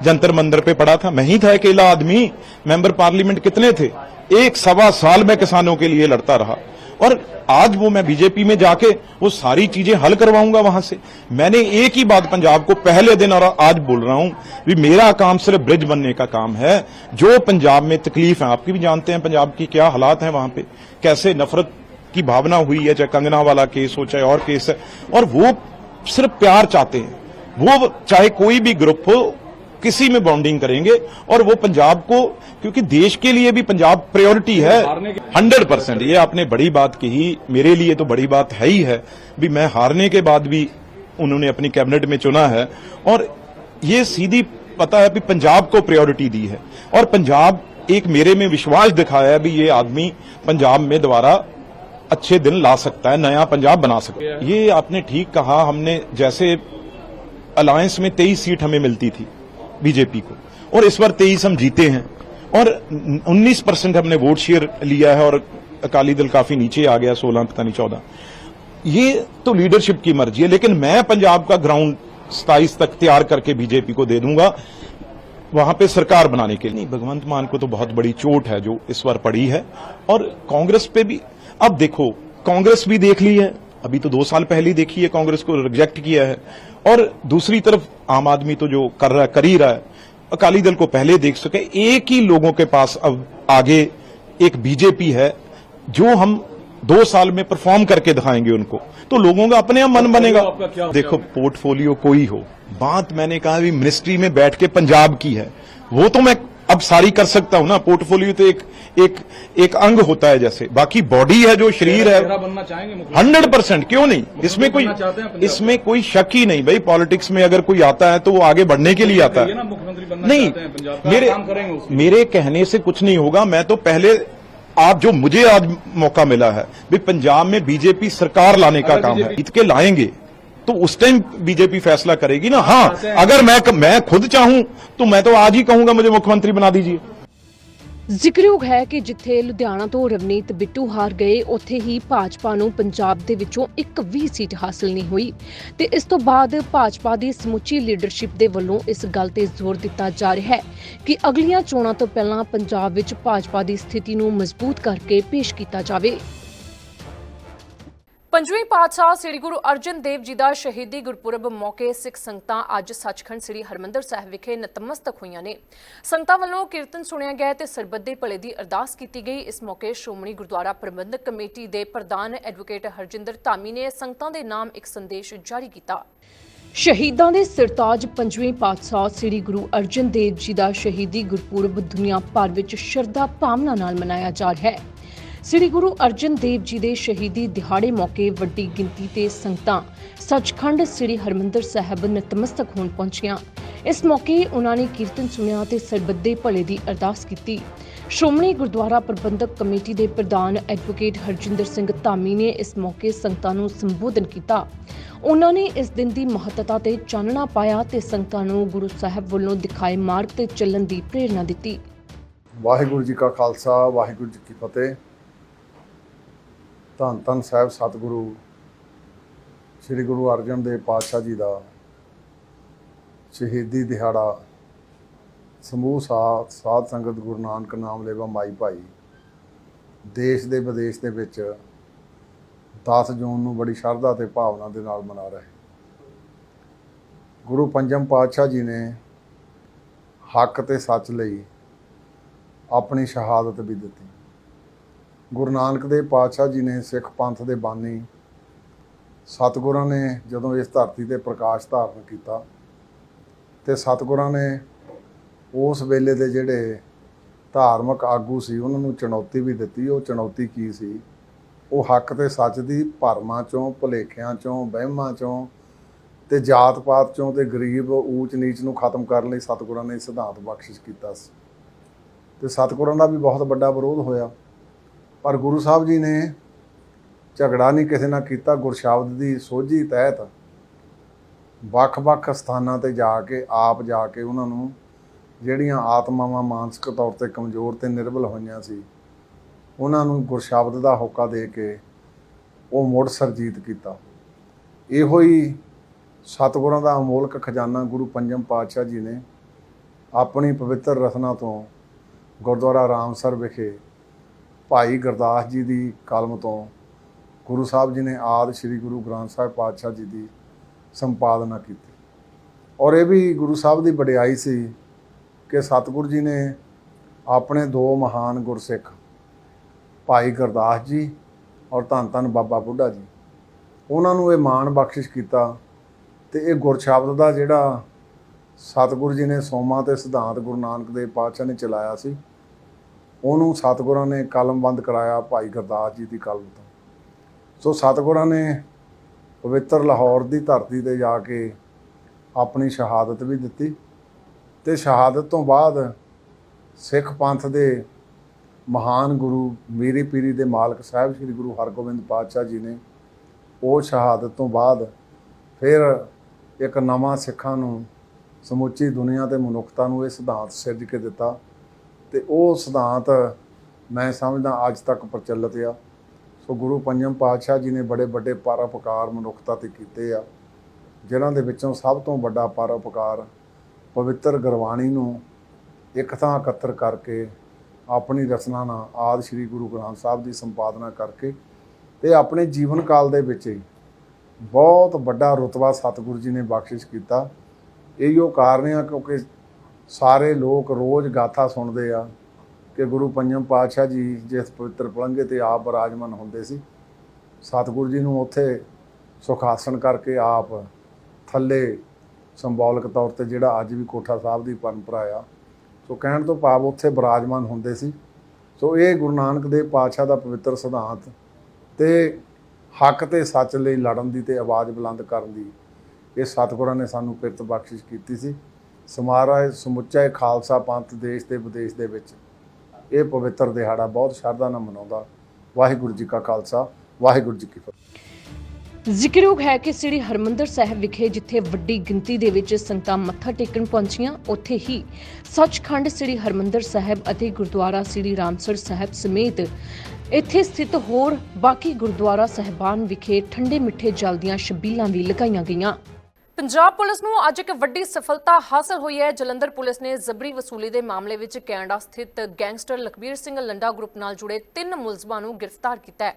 जंतर मंदिर पे पड़ा था? मैं ही था अकेला आदमी। मेंबर पार्लियामेंट कितने थे? एक सवा साल में किसानों के लिए लड़ता रहा। और आज वो मैं बीजेपी में जाके वो सारी चीज़ें हल करवाऊँगा वहाँ से। मैंने एक ही बात पंजाब को पहले दिन और आज बोल रहा हूँ भी मेरा काम सिर्फ़ ब्रिज बनने का काम है। जो पंजाब में तकलीफ़ है आपकी भी जानते हैं पंजाब की क्या हालात है वहाँ पे, कैसे नफरत की भावना हुई है, चाहे कंगना वाला केस हो, चाहे और केस है। और वो सिर्फ़ प्यार चाहते हैं। वो चाहे कोई भी ग्रुप हो किसी में बॉन्डिंग करेंगे और वो पंजाब को क्योंकि देश के लिए भी पंजाब प्रायोरिटी है हंड्रेड परसेंट ये आपने बड़ी बात कही मेरे लिए तो बड़ी बात है ही है। भी मैं हारने के बाद भी उन्होंने अपनी कैबिनेट में चुना है। और ये सीधी पता है भी पंजाब को प्रायोरिटी दी है। और पंजाब एक मेरे में विश्वास दिखाया है भी ये आदमी पंजाब में दोबारा अच्छे दिन ला सकता है नया पंजाब बना सकता है। ये आपने ठीक कहा हमने जैसे अलायंस में तेईस सीट हमें मिलती थी। बीजेपी को। और इस बार तेईस हम जीते हैं। और 19 परसेंट हमने वोट शेयर लिया है और अकाली दल काफ़ी नीचे आ गया 16 पता नहीं 14 ये तो लीडरशिप की मर्ज़ी है, लेकिन मैं पंजाब का ग्राउंड सताइस तक तैयार करके बीजेपी को दे दूँगा। वहाँ पे सरकार बनाने के लिए। भगवंत मान को तो बहुत बड़ी चोट है जो इस बार पड़ी है। और कांग्रेस पे भी, अब देखो, कांग्रेस भी देख ली है। अभी तो दो साल पहले ही देखी है कांग्रेस को रिजेक्ट किया है। और दूसरी तरफ़ आम आदमी तो जो कर रहा है कर ही रहा है। अकाली दल को पहले देख सके एक ही लोगों के पास अब आगे एक बीजेपी है जो हम दो साल में परफॉर्म करके दिखाएँगे उनको। तो लोगों का अपने आप मन बनेगा। देखो पोर्टफोलियो कोई हो। बात मैंने कहा भी मिनिस्ट्री में बैठ के पंजाब की है। वो तो मैं अब सारी कर सकता हूँ ना पोर्टफोलियो तो एक एक एक अंग होता है जैसे। बाकी बॉडी है जो शरीर है हंड्रेड परसेंट क्यों नहीं? इसमें कोई इसमें कोई शक ही नहीं भाई पॉलिटिक्स में अगर कोई आता है तो वो आगे बढ़ने के लिए आता है। मुख्यमंत्री नहीं मेरे मेरे कहने से कुछ नहीं होगा मैं तो पहले आप जो मुझे आज मौका मिला है भी पंजाब में बीजेपी सरकार लाने का काम है BJP जीत के लाएँगे। तो उस टाइम बीजेपी फैसला करेगी ना हाँ अगर मैं मैं खुद चाहूं तो मैं तो आज ही कहूंगा मुझे मुख्यमंत्री बना दीजिए ਜ਼ਿਕਰਯੋਗ ਹੈ ਕਿ ਜਿੱਥੇ ਲੁਧਿਆਣਾ ਤੋਂ ਰਵਨੀਤ ਬਿੱਟੂ ਹਾਰ ਗਏ ਉੱਥੇ ਹੀ ਭਾਜਪਾ ਨੂੰ ਪੰਜਾਬ ਦੇ ਵਿੱਚੋਂ ਇੱਕ ਵੀ ਸੀਟ ਹਾਸਲ ਨਹੀਂ ਹੋਈ ਤੇ ਇਸ ਤੋਂ ਬਾਅਦ ਭਾਜਪਾ ਦੀ ਸਮੁੱਚੀ ਲੀਡਰਸ਼ਿਪ ਦੇ ਵੱਲੋਂ ਇਸ ਗੱਲ ਤੇ ਜ਼ੋਰ ਦਿੱਤਾ ਜਾ ਰਿਹਾ ਹੈ ਕਿ ਅਗਲੀਆਂ ਚੋਣਾਂ ਤੋਂ ਪਹਿਲਾਂ ਪੰਜਾਬ ਵਿੱਚ ਭਾਜਪਾ ਦੀ ਸਥਿਤੀ ਨੂੰ ਮਜ਼ਬੂਤ ਕਰਕੇ ਪੇਸ਼ ਕੀਤਾ ਜਾਵੇ ਪੰਜਵੇਂ ਪਾਤਸ਼ਾਹ ਸ੍ਰੀ ਗੁਰੂ ਅਰਜਨ ਦੇਵ ਜੀ ਦਾ ਸ਼ਹੀਦੀ ਗੁਰਪੁਰਬ ਮੌਕੇ ਸਿੱਖ ਸੰਗਤਾਂ ਅੱਜ ਸੱਚਖੰਡ ਸ੍ਰੀ ਹਰਮੰਦਰ ਸਾਹਿਬ ਵਿਖੇ ਨਤਮਸਤਕ ਹੋਈਆਂ ਨੇ। ਸੰਗਤਾਂ ਵੱਲੋਂ ਕੀਰਤਨ ਸੁਣਿਆ ਗਿਆ ਤੇ ਸਰਬੱਤ ਦੇ ਭਲੇ ਦੀ ਅਰਦਾਸ ਕੀਤੀ ਗਈ। ਇਸ ਮੌਕੇ ਸ਼੍ਰੋਮਣੀ ਗੁਰਦੁਆਰਾ ਪ੍ਰਬੰਧਕ ਕਮੇਟੀ ਦੇ ਪ੍ਰਧਾਨ ਐਡਵੋਕੇਟ ਹਰਜਿੰਦਰ ਧਾਮੀ ਨੇ ਸੰਗਤਾਂ ਦੇ ਨਾਮ ਇੱਕ ਸੰਦੇਸ਼ ਜਾਰੀ ਕੀਤਾ। ਸ਼ਹੀਦਾਂ ਦੇ ਸਿਰਤਾਜ ਪੰਜਵੇਂ ਪਾਤਸ਼ਾਹ ਸ੍ਰੀ ਗੁਰੂ ਅਰਜਨ ਦੇਵ ਜੀ ਦਾ ਸ਼ਹੀਦੀ ਗੁਰਪੁਰਬ ਦੁਨੀਆ ਭਰ ਵਿੱਚ ਸ਼ਰਧਾ ਭਾਵਨਾ ਨਾਲ ਮਨਾਇਆ ਜਾ ਰਿਹਾ ਹੈ। ਸ੍ਰੀ ਗੁਰੂ ਅਰਜਨ ਦੇਵ ਜੀ ਦੇ ਸ਼ਹੀਦੀ ਦਿਹਾੜੇ ਮੌਕੇ ਵੱਡੀ ਗਿਣਤੀ ਤੇ ਸੰਗਤਾਂ ਸੱਚਖੰਡ ਸ੍ਰੀ ਹਰਮੰਦਰ ਸਾਹਿਬ ਨਤਮਸਤਕ ਹੋਣ ਪਹੁੰਚੀਆਂ। ਇਸ ਮੌਕੇ ਉਹਨਾਂ ਨੇ ਕੀਰਤਨ ਸੁਣਿਆ ਤੇ ਸਰਬੱਤ ਭਲੇ ਦੀ ਅਰਦਾਸ ਕੀਤੀ। ਸ਼੍ਰੋਮਣੀ ਗੁਰਦੁਆਰਾ ਪ੍ਰਬੰਧਕ ਕਮੇਟੀ ਦੇ ਪ੍ਰਧਾਨ ਐਡਵੋਕੇਟ ਹਰਜਿੰਦਰ ਸਿੰਘ ਧਾਮੀ ਨੇ ਇਸ ਮੌਕੇ ਸੰਗਤਾਂ ਨੂੰ ਸੰਬੋਧਨ ਕੀਤਾ। ਉਹਨਾਂ ਨੇ ਇਸ ਦਿਨ ਦੀ ਮਹੱਤਤਾ ਤੇ ਚਾਨਣਾ ਪਾਇਆ ਤੇ ਸੰਗਤਾਂ ਨੂੰ ਗੁਰੂ ਸਾਹਿਬ ਵੱਲੋਂ ਦਿਖਾਏ ਮਾਰਗ ਤੇ ਚੱਲਣ ਦੀ ਪ੍ਰੇਰਣਾ ਦਿੱਤੀ। ਵਾਹਿਗੁਰੂ ਜੀ ਕਾ ਖਾਲਸਾ, ਵਾਹਿਗੁਰੂ ਜੀ ਕੀ ਫਤਿਹ। ਧੰਨ ਧੰਨ ਸਾਹਿਬ ਸਤਿਗੁਰੂ, ਸ੍ਰੀ ਗੁਰੂ ਅਰਜਨ ਦੇਵ ਪਾਤਸ਼ਾਹ ਜੀ ਦਾ ਸ਼ਹੀਦੀ ਦਿਹਾੜਾ, ਸਮੂਹ ਸਾਥ, ਸਾਧ ਸੰਗਤ ਗੁਰੂ ਨਾਨਕ ਨਾਮ ਲੈਵਾ ਮਾਈ ਭਾਈ, ਦੇਸ਼ ਦੇ ਵਿਦੇਸ਼ ਦੇ ਵਿੱਚ 10 ਜੂਨ ਨੂੰ ਬੜੀ ਸ਼ਰਧਾ ਤੇ ਭਾਵਨਾ ਦੇ ਨਾਲ ਮਨਾ ਰਹੇ। ਗੁਰੂ ਪੰਜਮ ਪਾਤਸ਼ਾਹ ਜੀ ਨੇ ਹੱਕ ਤੇ ਸੱਚ ਲਈ ਆਪਣੀ ਸ਼ਹਾਦਤ ਵੀ ਦਿੱਤੀ। ਗੁਰੂ ਨਾਨਕ ਦੇਵ ਪਾਤਸ਼ਾਹ ਜੀ ਨੇ ਸਿੱਖ ਪੰਥ ਦੇ ਬਾਨੀ ਸਤਿਗੁਰਾਂ ਨੇ ਜਦੋਂ ਇਸ ਧਰਤੀ ਤੇ ਪ੍ਰਕਾਸ਼ ਧਾਰਨ ਕੀਤਾ ਤੇ ਸਤਿਗੁਰਾਂ ਨੇ ਉਸ ਵੇਲੇ ਦੇ ਜਿਹੜੇ ਧਾਰਮਿਕ ਆਗੂ ਸੀ, ਉਹਨਾਂ ਨੂੰ ਚੁਣੌਤੀ ਵੀ ਦਿੱਤੀ। ਉਹ ਚੁਣੌਤੀ ਕੀ ਸੀ? ਉਹ ਹੱਕ ਤੇ ਸੱਚ ਦੀ ਭਰਮਾਂ ਚੋਂ, ਭੁਲੇਖਿਆਂ ਚੋਂ, ਵਹਿਮਾਂ ਚੋਂ ਤੇ ਜਾਤ ਪਾਤ ਚੋਂ ਤੇ ਗਰੀਬ ਊਚ ਨੀਚ ਨੂੰ ਖਤਮ ਕਰਨ ਲਈ ਸਤਿਗੁਰਾਂ ਨੇ ਸਿਧਾਂਤ ਬਖਸ਼ਿਸ਼ ਕੀਤਾ ਸੀ। ਤੇ ਸਤਿਗੁਰਾਂ ਦਾ ਵੀ ਬਹੁਤ ਵੱਡਾ ਵਿਰੋਧ ਹੋਇਆ। ਪਰ ਗੁਰੂ ਸਾਹਿਬ ਜੀ ਨੇ ਝਗੜਾ ਨਹੀਂ ਕਿਸੇ ਨਾਲ ਕੀਤਾ, ਗੁਰਸ਼ਬਦ ਦੀ ਸੋਝੀ ਤਹਿਤ ਵੱਖ-ਵੱਖ ਸਥਾਨਾਂ ਤੇ ਜਾ ਕੇ, ਆਪ ਜਾ ਕੇ ਉਹਨਾਂ ਨੂੰ ਜਿਹੜੀਆਂ ਆਤਮਾਵਾਂ ਮਾਨਸਿਕ ਤੌਰ ਤੇ ਕਮਜ਼ੋਰ ਤੇ ਨਿਰਬਲ ਹੋਈਆਂ ਸੀ, ਉਹਨਾਂ ਨੂੰ ਗੁਰਸ਼ਬਦ ਦਾ ਹੋਕਾ ਦੇ ਕੇ ਉਹ ਮੁੜ ਸਰਜੀਤ ਕੀਤਾ। ਇਹੋ ਹੀ ਸਤਿਗੁਰਾਂ ਦਾ ਅਮੋਲਕ ਖਜ਼ਾਨਾ ਗੁਰੂ ਪੰਜਮ ਪਾਤਸ਼ਾਹ ਜੀ ਨੇ ਆਪਣੀ ਪਵਿੱਤਰ ਰਸਨਾ ਤੋਂ ਗੁਰਦੁਆਰਾ ਰਾਮਸਰ ਵਿਖੇ ਭਾਈ ਗੁਰਦਾਸ ਜੀ ਦੀ ਕਲਮ ਤੋਂ ਗੁਰੂ ਸਾਹਿਬ ਜੀ ਨੇ ਆਦ ਸ੍ਰੀ ਗੁਰੂ ਗ੍ਰੰਥ ਸਾਹਿਬ ਪਾਤਸ਼ਾਹ ਜੀ ਦੀ ਸੰਪਾਦਨਾ ਕੀਤੀ। ਔਰ ਇਹ ਵੀ ਗੁਰੂ ਸਾਹਿਬ ਦੀ ਵਡਿਆਈ ਸੀ ਕਿ ਸਤਿਗੁਰੂ ਜੀ ਨੇ ਆਪਣੇ ਦੋ ਮਹਾਨ ਗੁਰਸਿੱਖ, ਭਾਈ ਗੁਰਦਾਸ ਜੀ ਔਰ ਧੰਨ ਧੰਨ ਬਾਬਾ ਬੁੱਢਾ ਜੀ, ਉਹਨਾਂ ਨੂੰ ਇਹ ਮਾਣ ਬਖਸ਼ਿਸ਼ ਕੀਤਾ ਤੇ ਇਹ ਗੁਰਸ਼ਬਦ ਦਾ ਜਿਹੜਾ ਸਤਿਗੁਰੂ ਜੀ ਨੇ ਸੋਮਾ ਤੇ ਸਿਧਾਂਤ ਗੁਰੂ ਨਾਨਕ ਦੇਵ ਪਾਤਸ਼ਾਹ ਨੇ ਚਲਾਇਆ ਸੀ ਉਹਨੂੰ ਸਤਿਗੁਰਾਂ ਨੇ ਕਲਮਬੰਦ ਕਰਾਇਆ ਭਾਈ ਗੁਰਦਾਸ ਜੀ ਦੀ ਕਲਮ ਤੋਂ। ਸੋ ਸਤਿਗੁਰਾਂ ਨੇ ਪਵਿੱਤਰ ਲਾਹੌਰ ਦੀ ਧਰਤੀ ਤੇ ਜਾ ਕੇ ਆਪਣੀ ਸ਼ਹਾਦਤ ਵੀ ਦਿੱਤੀ ਤੇ ਸ਼ਹਾਦਤ ਤੋਂ ਬਾਅਦ ਸਿੱਖ ਪੰਥ ਦੇ ਮਹਾਨ ਗੁਰੂ ਮੀਰੀ ਪੀਰੀ ਦੇ ਮਾਲਕ ਸਾਹਿਬ ਸ੍ਰੀ ਗੁਰੂ ਹਰਗੋਬਿੰਦ ਪਾਤਸ਼ਾਹ ਜੀ ਨੇ ਉਹ ਸ਼ਹਾਦਤ ਤੋਂ ਬਾਅਦ ਫਿਰ ਇੱਕ ਨਵਾਂ ਸਿੱਖਾਂ ਨੂੰ ਸਮੁੱਚੀ ਦੁਨੀਆ ਤੇ ਮਨੁੱਖਤਾ ਨੂੰ ਇਹ ਸਿਧਾਂਤ ਸਿਰਜ ਕੇ ਦਿੱਤਾ। ਤੇ ਉਹ ਸਿਧਾਂਤ ਮੈਂ ਸਮਝਦਾ ਅੱਜ ਤੱਕ ਪ੍ਰਚਲਿਤ ਆ। ਸੋ ਗੁਰੂ ਪੰਜਮ ਪਾਤਸ਼ਾਹ ਜੀ ਨੇ ਬੜੇ ਵੱਡੇ ਪਰਉਪਕਾਰ ਮਨੁੱਖਤਾ ਤੇ ਕੀਤੇ ਆ, ਜਿਨ੍ਹਾਂ ਦੇ ਵਿੱਚੋਂ ਸਭ ਤੋਂ ਵੱਡਾ ਪਰਉਪਕਾਰ ਪਵਿੱਤਰ ਗੁਰਬਾਣੀ ਨੂੰ ਇੱਕ ਥਾਂ ਇਕੱਤਰ ਕਰਕੇ ਆਪਣੀ ਰਚਨਾ ਨਾਲ ਆਦ ਸ੍ਰੀ ਗੁਰੂ ਗ੍ਰੰਥ ਸਾਹਿਬ ਦੀ ਸੰਪਾਦਨਾ ਕਰਕੇ ਤੇ ਆਪਣੇ ਜੀਵਨ ਕਾਲ ਦੇ ਵਿੱਚ ਹੀ ਬਹੁਤ ਵੱਡਾ ਰੁਤਬਾ ਸਤਿਗੁਰੂ ਜੀ ਨੇ ਬਖਸ਼ਿਸ਼ ਕੀਤਾ। ਇਹੋ ਕਾਰਨ ਆ ਕਿਉਂਕਿ ਸਾਰੇ ਲੋਕ ਰੋਜ਼ ਗਾਥਾ ਸੁਣਦੇ ਆ ਕਿ ਗੁਰੂ ਪੰਜਮ ਪਾਤਸ਼ਾਹ ਜੀ ਜਿਸ ਪਵਿੱਤਰ ਪਲੰਘੇ ਤੇ ਆਪ ਬਿਰਾਜਮਾਨ ਹੁੰਦੇ ਸੀ, ਸਤਿਗੁਰੂ ਜੀ ਨੂੰ ਉੱਥੇ ਸੁਖਾਸਨ ਕਰਕੇ ਆਪ ਥੱਲੇ ਸਿੰਬੋਲਿਕ ਤੌਰ ਤੇ ਜਿਹੜਾ ਅੱਜ ਵੀ ਕੋਠਾ ਸਾਹਿਬ ਦੀ ਪਰੰਪਰਾ ਆ, ਸੋ ਕਹਿਣ ਤੋਂ ਭਾਵ ਉੱਥੇ ਬਿਰਾਜਮਾਨ ਹੁੰਦੇ ਸੀ। ਸੋ ਇਹ ਗੁਰੂ ਨਾਨਕ ਦੇਵ ਪਾਤਸ਼ਾਹ ਦਾ ਪਵਿੱਤਰ ਸਿਧਾਂਤ ਤੇ ਹੱਕ ਤੇ ਸੱਚ ਲਈ ਲੜਨ ਦੀ ਤੇ ਆਵਾਜ਼ ਬੁਲੰਦ ਕਰਨ ਦੀ, ਇਹ ਸਤਿਗੁਰਾਂ ਨੇ ਸਾਨੂੰ ਕਿਰਤ ਬਖਸ਼ਿਸ਼ ਕੀਤੀ ਸੀ। ਸਮਾਰਾ ਸਮੁੱਚਾ ਖਾਲਸਾ ਪੰਥ ਦੇਸ਼ ਤੇ ਵਿਦੇਸ਼ ਦੇ ਵਿੱਚ। ਇਹ ਪਵਿੱਤਰ ਦਿਹਾੜਾ ਬਹੁਤ ਸ਼ਰਧਾ ਨਾਲ ਮਨਾਉਂਦਾ। ਵਾਹਿਗੁਰੂ ਜੀ ਕਾ ਖਾਲਸਾ, ਵਾਹਿਗੁਰੂ ਜੀ ਕੀ ਫਤਿਹ। ਜ਼ਿਕਰਯੋਗ ਹੈ ਕਿ ਸ੍ਰੀ ਹਰਮੰਦਰ ਸਾਹਿਬ ਵਿਖੇ ਜਿੱਥੇ ਵੱਡੀ ਗਿਣਤੀ ਦੇ ਵਿੱਚ ਸੰਗਤਾਂ ਮੱਥਾ ਟੇਕਣ ਪਹੁੰਚੀਆਂ, ਉੱਥੇ ਹੀ ਸੱਚਖੰਡ ਸ੍ਰੀ ਹਰਮੰਦਰ ਸਾਹਿਬ ਅਤੇ ਗੁਰਦੁਆਰਾ ਸ੍ਰੀ ਰਾਮਸਰ ਸਾਹਿਬ ਸਮੇਤ ਇੱਥੇ ਸਥਿਤ ਹੋਰ ਬਾਕੀ ਗੁਰਦੁਆਰਾ ਸਹਿਬਾਨ ਵਿਖੇ ਠੰਡੇ ਮਿੱਠੇ ਜਲ ਦੀਆਂ ਛਬੀਲਾਂ ਵੀ ਲਗਾਈਆਂ ਗਈਆਂ। ਪੰਜਾਬ ਪੁਲਿਸ ਨੂੰ ਅੱਜ ਇੱਕ ਵੱਡੀ ਸਫਲਤਾ ਹਾਸਲ ਹੋਈ ਹੈ। ਜਲੰਧਰ ਪੁਲਿਸ ਨੇ ਜ਼ਬਰੀ ਵਸੂਲੀ ਦੇ ਮਾਮਲੇ ਵਿੱਚ ਕੈਨੇਡਾ ਸਥਿਤ ਗੈਂਗਸਟਰ ਲਖਬੀਰ ਸਿੰਘ ਲੰਡਾ ਗਰੁੱਪ ਨਾਲ ਜੁੜੇ ਤਿੰਨ ਮੁਲਜ਼ਮਾਂ ਨੂੰ ਗ੍ਰਿਫਤਾਰ ਕੀਤਾ ਹੈ।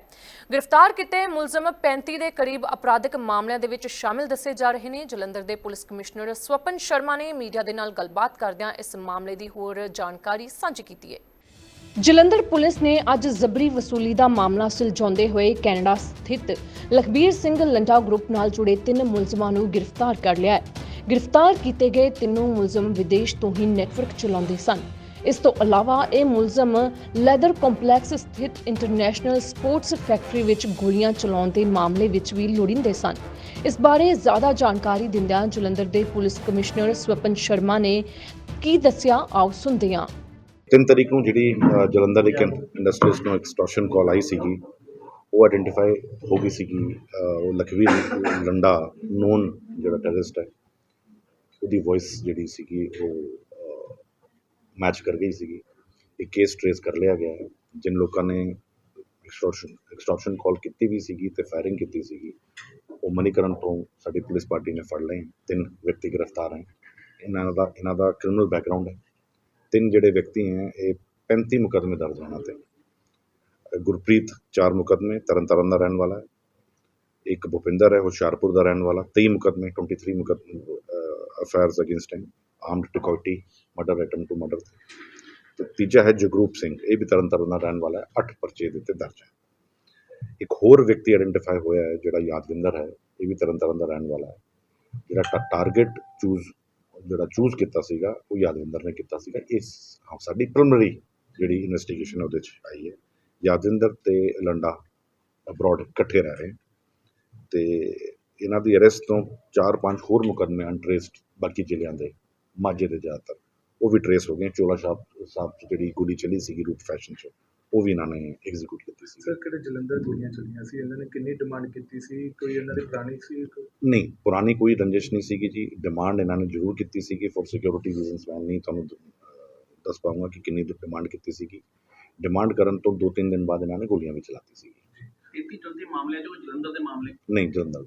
ਗ੍ਰਿਫਤਾਰ ਕੀਤੇ ਮੁਲਜ਼ਮ 35 ਦੇ ਕਰੀਬ ਅਪਰਾਧਿਕ ਮਾਮਲਿਆਂ ਦੇ ਵਿੱਚ ਸ਼ਾਮਿਲ ਦੱਸੇ ਜਾ ਰਹੇ ਨੇ। ਜਲੰਧਰ ਦੇ ਪੁਲਿਸ ਕਮਿਸ਼ਨਰ ਸਵਪਨ ਸ਼ਰਮਾ ਨੇ ਮੀਡੀਆ ਦੇ ਨਾਲ ਗੱਲਬਾਤ ਕਰਦਿਆਂ ਇਸ ਮਾਮਲੇ ਦੀ ਹੋਰ ਜਾਣਕਾਰੀ ਸਾਂਝੀ ਕੀਤੀ ਹੈ। ਜਲੰਧਰ ਪੁਲਿਸ ਨੇ ਅੱਜ ਜ਼ਬਰੀ ਵਸੂਲੀ ਦਾ ਮਾਮਲਾ ਸੁਲਝਾਉਂਦੇ ਹੋਏ ਕੈਨੇਡਾ ਸਥਿਤ ਲਖਬੀਰ ਸਿੰਘ ਲੰਡਾ ਗਰੁੱਪ ਨਾਲ ਜੁੜੇ ਤਿੰਨ ਮੁਲਜ਼ਮਾਂ ਨੂੰ ਗ੍ਰਿਫਤਾਰ ਕਰ ਲਿਆ ਹੈ। ਗ੍ਰਿਫਤਾਰ ਕੀਤੇ ਗਏ ਤਿੰਨੋਂ ਮੁਲਜ਼ਮ ਵਿਦੇਸ਼ ਤੋਂ ਹੀ ਨੈਟਵਰਕ ਚਲਾਉਂਦੇ ਸਨ। ਇਸ ਤੋਂ ਇਲਾਵਾ ਇਹ ਮੁਲਜ਼ਮ ਲੈਦਰ ਕੰਪਲੈਕਸ ਸਥਿਤ ਇੰਟਰਨੈਸ਼ਨਲ ਸਪੋਰਟਸ ਫੈਕਟਰੀ ਵਿੱਚ ਗੋਲੀਆਂ ਚਲਾਉਣ ਦੇ ਮਾਮਲੇ ਵਿੱਚ ਵੀ ਲੋੜੀਂਦੇ ਸਨ। ਇਸ ਬਾਰੇ ਜ਼ਿਆਦਾ ਜਾਣਕਾਰੀ ਦਿੰਦਿਆਂ ਜਲੰਧਰ ਦੇ ਪੁਲਿਸ ਕਮਿਸ਼ਨਰ ਸਵਪਨ ਸ਼ਰਮਾ ਨੇ ਕੀ ਦੱਸਿਆ, ਆਓ ਸੁਣਦੇ ਹਾਂ। ਤਿੰਨ ਤਰੀਕ ਨੂੰ ਜਿਹੜੀ ਅ, ਜਲੰਧਰ ਇੱਕ ਇੰਡਸਟਰੀਜ਼ ਨੂੰ ਐਕਸਟੋਰਸ਼ਨ ਕਾਲ ਆਈ ਸੀਗੀ। ਉਹ ਆਇਡੈਂਟੀਫਾਈ ਹੋ ਗਈ ਸੀਗੀ ਅ, ਉਹ ਲਖਵੀਰ ਲੰਡਾ ਨੋਨ ਜਿਹੜਾ ਟੈਰਰਿਸਟ ਹੈ ਉਹਦੀ ਵੌਇਸ ਜਿਹੜੀ ਸੀਗੀ ਉਹ ਮੈਚ ਕਰ ਗਈ ਸੀਗੀ। ਇਹ ਕੇਸ ਟ੍ਰੇਸ ਕਰ ਲਿਆ ਗਿਆ ਹੈ। ਜਿਨ ਲੋਕਾਂ ਨੇ ਐਕਸਟੋਰਸ਼ਨ ਐਕਸਟੋਰਸ਼ਨ ਕਾਲ ਕੀਤੀ ਵੀ ਸੀਗੀ ਤੇ ਫਾਇਰਿੰਗ ਕੀਤੀ ਸੀਗੀ। ਉਹ ਮਨੀਕਰਨ ਤੋਂ ਸਾਡੀ ਪੁਲਿਸ ਪਾਰਟੀ ਨੇ ਫੜ ਲਏ। ਤਿੰਨ ਵਿਅਕਤੀ ਗ੍ਰਿਫਤਾਰ ਹੈ। ਇਹਨਾਂ ਦਾ ਇਹਨਾਂ ਦਾ ਕ੍ਰਿਮੀਨਲ ਬੈਕਗ੍ਰਾਉਂਡ ਹੈ। ਤਿੰਨ ਜਿਹੜੇ ਵਿਅਕਤੀ ਹੈ, ਇਹ 35 ਮੁਕੱਦਮੇ ਦਰਜ ਹਨ ਤੇ ਗੁਰਪ੍ਰੀਤ ਚਾਰ ਮੁਕੱਦਮੇ, ਤਰਨਤਾਰਨ ਦਾ ਰਹਿਣ ਵਾਲਾ ਹੈ। ਇੱਕ ਭੁਪਿੰਦਰ ਹੈ ਹੁਸ਼ਿਆਰਪੁਰ ਦਾ ਰਹਿਣ ਵਾਲਾ। 23 ਮੁਕੱਦਮੇ 23 ਮੁਕੱਦਮੇ affairs against him armed dacoity murder attempt to murder ਤੇ। ਤੀਜਾ ਹੈ ਜਗਰੂਪ ਸਿੰਘ, ਇਹ ਵੀ ਤਰਨਤਾਰਨ ਦਾ ਰਹਿਣ ਵਾਲਾ ਹੈ 8 ਪਰਚੇ ਦੇ ਉੱਤੇ ਦਰਜ ਹੈ। ਇੱਕ ਹੋਰ ਵਿਅਕਤੀ ਆਇਡੈਂਟੀਫਾਈ ਹੋਇਆ ਹੈ, ਜਿਹੜਾ ਯਾਦਵਿੰਦਰ ਹੈ, ਇਹ ਵੀ ਤਰਨਤਾਰਨ ਦਾ ਰਹਿਣ ਵਾਲਾ ਹੈ। ਜਿਹੜਾ ਟਾਰਗੇਟ ਚੂਜ਼ ਜਿਹੜਾ ਚੂਜ਼ ਕੀਤਾ ਸੀਗਾ, ਉਹ ਯਾਦਵਿੰਦਰ ਨੇ ਕੀਤਾ ਸੀਗਾ। ਇਸ ਸਾਡੀ ਪ੍ਰੀਲਿਮਿਨਰੀ ਜਿਹੜੀ ਇਨਵੈਸਟੀਗੇਸ਼ਨ ਉਹਦੇ ਚ ਆਈ ਹੈ। ਯਾਦਵਿੰਦਰ ਤੇ ਲੰਡਾ ਅਬਰੋਡ ਇਕੱਠੇ ਰਹਿ ਰਹੇ। ਤੇ ਇਹਨਾਂ ਦੀ ਅਰੈਸਟ ਤੋਂ 4-5 ਹੋਰ ਮੁਕੱਦਮੇ ਅਨਟ੍ਰੇਸਡ ਬਾਕੀ ਜ਼ਿਲ੍ਹਿਆਂ ਦੇ, ਮਾਝੇ ਦੇ ਜ਼ਿਆਦਾਤਰ, ਉਹ ਵੀ ਟਰੇਸ ਹੋ ਗਏ। ਚੋਲਾ ਸਾਹਿਬ ਸਾਹਿਬ 'ਚ ਜਿਹੜੀ ਗੋਲੀ ਚੱਲੀ ਸੀਗੀ ਰੂਟ ਫੈਸ਼ਨ 'ਚ। ਉਹ ਵੀ ਇਹਨਾਂ ਨੇ ਐਗਜ਼ੀਕਿਊਟ ਕੀਤੀ ਸੀ। ਸਰ ਕਿਹੜੇ ਜਲੰਧਰ ਗੋਲੀਆਂ ਚੱਲੀਆਂ ਸੀ? ਇਹਨਾਂ ਨੇ ਕਿੰਨੀ ਡਿਮਾਂਡ ਕੀਤੀ ਸੀ? ਕੋਈ ਇਹਨਾਂ ਦੀ ਪੁਰਾਣੀ ਸੀ ਕੋਈ- ਨਹੀਂ ਪੁਰਾਣੀ ਕੋਈ ਰੰਜਿਸ਼ ਨਹੀਂ ਸੀਗੀ ਜੀ। ਡਿਮਾਂਡ ਇਹਨਾਂ ਨੇ ਜ਼ਰੂਰ ਕੀਤੀ ਸੀਗੀ। ਫॉर ਸਿਕਿਉਰਿਟੀ ਰੀਜ਼ਨਸ ਮੈਂ ਨਹੀਂ ਤੁਹਾਨੂੰ ਦੱਸ ਪਾਉਂਗਾ ਕਿ ਕਿੰਨੀ ਡਿਮਾਂਡ ਕੀਤੀ ਸੀਗੀ। ਡਿਮਾਂਡ ਕਰਨ ਤੋਂ 2-3 ਦਿਨ ਬਾਅਦ ਇਹਨਾਂ ਨੇ ਗੋਲੀਆਂ ਵੀ ਚਲਾਤੀ ਸੀਗੀ। ਇੱਥੇ ਚੌਥੇ ਮਾਮਲੇ ਜੋ ਜਲੰਧਰ ਦੇ ਮਾਮਲੇ? ਨਹੀਂ ਜਲੰਧਰ।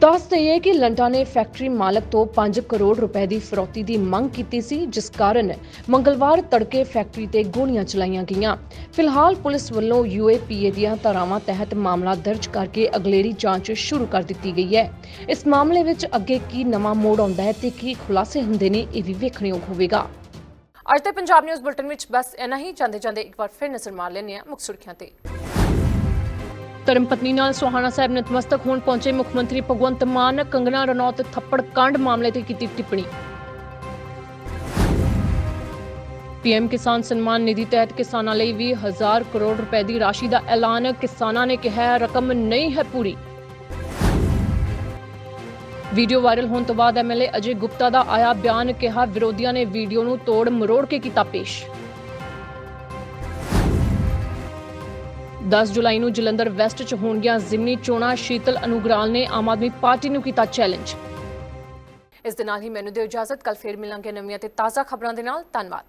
ਦੱਸ ਦਈਏ ਕਿ ਲੰਡਾ ਨੇ ਫੈਕਟਰੀ ਮਾਲਕ ਤੋਂ 5 ਕਰੋੜ ਰੁਪਏ ਦੀ ਫਰੌਤੀ ਦੀ ਮੰਗ ਕੀਤੀ ਸੀ, ਜਿਸ ਕਾਰਨ ਮੰਗਲਵਾਰ ਤੜਕੇ ਫੈਕਟਰੀ ਤੇ ਗੋਲੀਆਂ ਚਲਾਈਆਂ ਗਈਆਂ। ਫਿਲਹਾਲ ਪੁਲਿਸ ਵੱਲੋਂ ਯੂਏਪੀਏ ਦੀਆਂ ਧਾਰਾਵਾਂ ਤਹਿਤ ਮਾਮਲਾ ਦਰਜ ਕਰਕੇ ਅਗਲੇਰੀ ਜਾਂਚ ਸ਼ੁਰੂ ਕਰ ਦਿੱਤੀ ਗਈ ਹੈ। ਇਸ ਮਾਮਲੇ ਵਿੱਚ ਅੱਗੇ ਕੀ ਨਵਾਂ ਮੋੜ ਆਉਂਦਾ ਹੈ ਤੇ ਕੀ ਖੁਲਾਸੇ ਹੁੰਦੇ ਨੇ, ਇਹ ਵੀ ਵੇਖਣਯੋਗ ਹੋਵੇਗਾ। ਅੱਜ ਦੇ ਪੰਜਾਬ ਨਿਊਜ਼ ਬੁਲਟਨ ਵਿੱਚ ਬਸ ਇੰਨਾ ਹੀ। ਜਾਂਦੇ ਜਾਂਦੇ ਇੱਕ ਵਾਰ ਫਿਰ ਨਜ਼ਰ ਮਾਰ ਲੈਂਦੇ ਹਾਂ ਮੁੱਖ ਸੁਰਖੀਆਂ ਤੇ। ਧਰਮ ਪਤਨੀ ਨਾਲ ਸੋਹਾਣਾ ਸਾਹਿਬ ਨਤਮਸਤਕ ਹੋਣ ਪਹੁੰਚੇ ਮੁੱਖ ਮੰਤਰੀ ਭਗਵੰਤ ਮਾਨ ਕੰਗਨਾ ਰਣੌਤ ਥੱਪੜ ਕਾਂਡ ਮਾਮਲੇ ਤੇ ਕੀਤੀ ਟਿੱਪਣੀ। ਪੀਐਮ ਕਿਸਾਨ ਸਨਮਾਨ ਨਿਧੀ ਤਹਿਤ ਕਿਸਾਨਾਂ ਲਈ ਵੀ 1000 ਕਰੋੜ ਰੁਪਏ ਦੀ ਰਾਸ਼ੀ ਦਾ ਐਲਾਨ, ਕਿਸਾਨਾਂ ਨੇ ਕਿਹਾ ਰਕਮ ਨਹੀਂ ਹੈ ਪੂਰੀ। ਵੀਡੀਓ ਵਾਇਰਲ ਹੋਣ ਤੋਂ ਬਾਅਦ ਐਮਐਲਏ ਅਜੇ ਗੁਪਤਾ ਦਾ ਆਇਆ ਬਿਆਨ, ਕਿਹਾ ਵਿਰੋਧੀਆਂ ਨੇ ਵੀਡੀਓ ਨੂੰ ਤੋੜ ਮਰੋੜ ਕੇ ਕੀਤਾ ਪੇਸ਼। 10 ਜੁਲਾਈ ਨੂੰ ਜਲੰਧਰ ਵੈਸਟ 'ਚ ਹੋਣਗੀਆਂ ਜ਼ਿਮਨੀ ਚੋਣਾਂ। ਸ਼ੀਤਲ ਅਨੁਗਰਾਲ ਨੇ ਆਮ ਆਦਮੀ ਪਾਰਟੀ ਨੂੰ ਕੀਤਾ ਚੈਲੰਜ ਇਸ ਦੇ ਨਾਲ ਹੀ ਮੈਨੂੰ ਦਿਓ ਇਜਾਜ਼ਤ। ਕੱਲ ਫੇਰ ਮਿਲਾਂਗੇ ਨਵੀਆਂ ਤੇ ਤਾਜ਼ਾ ਖਬਰਾਂ ਦੇ ਨਾਲ। ਧੰਨਵਾਦ।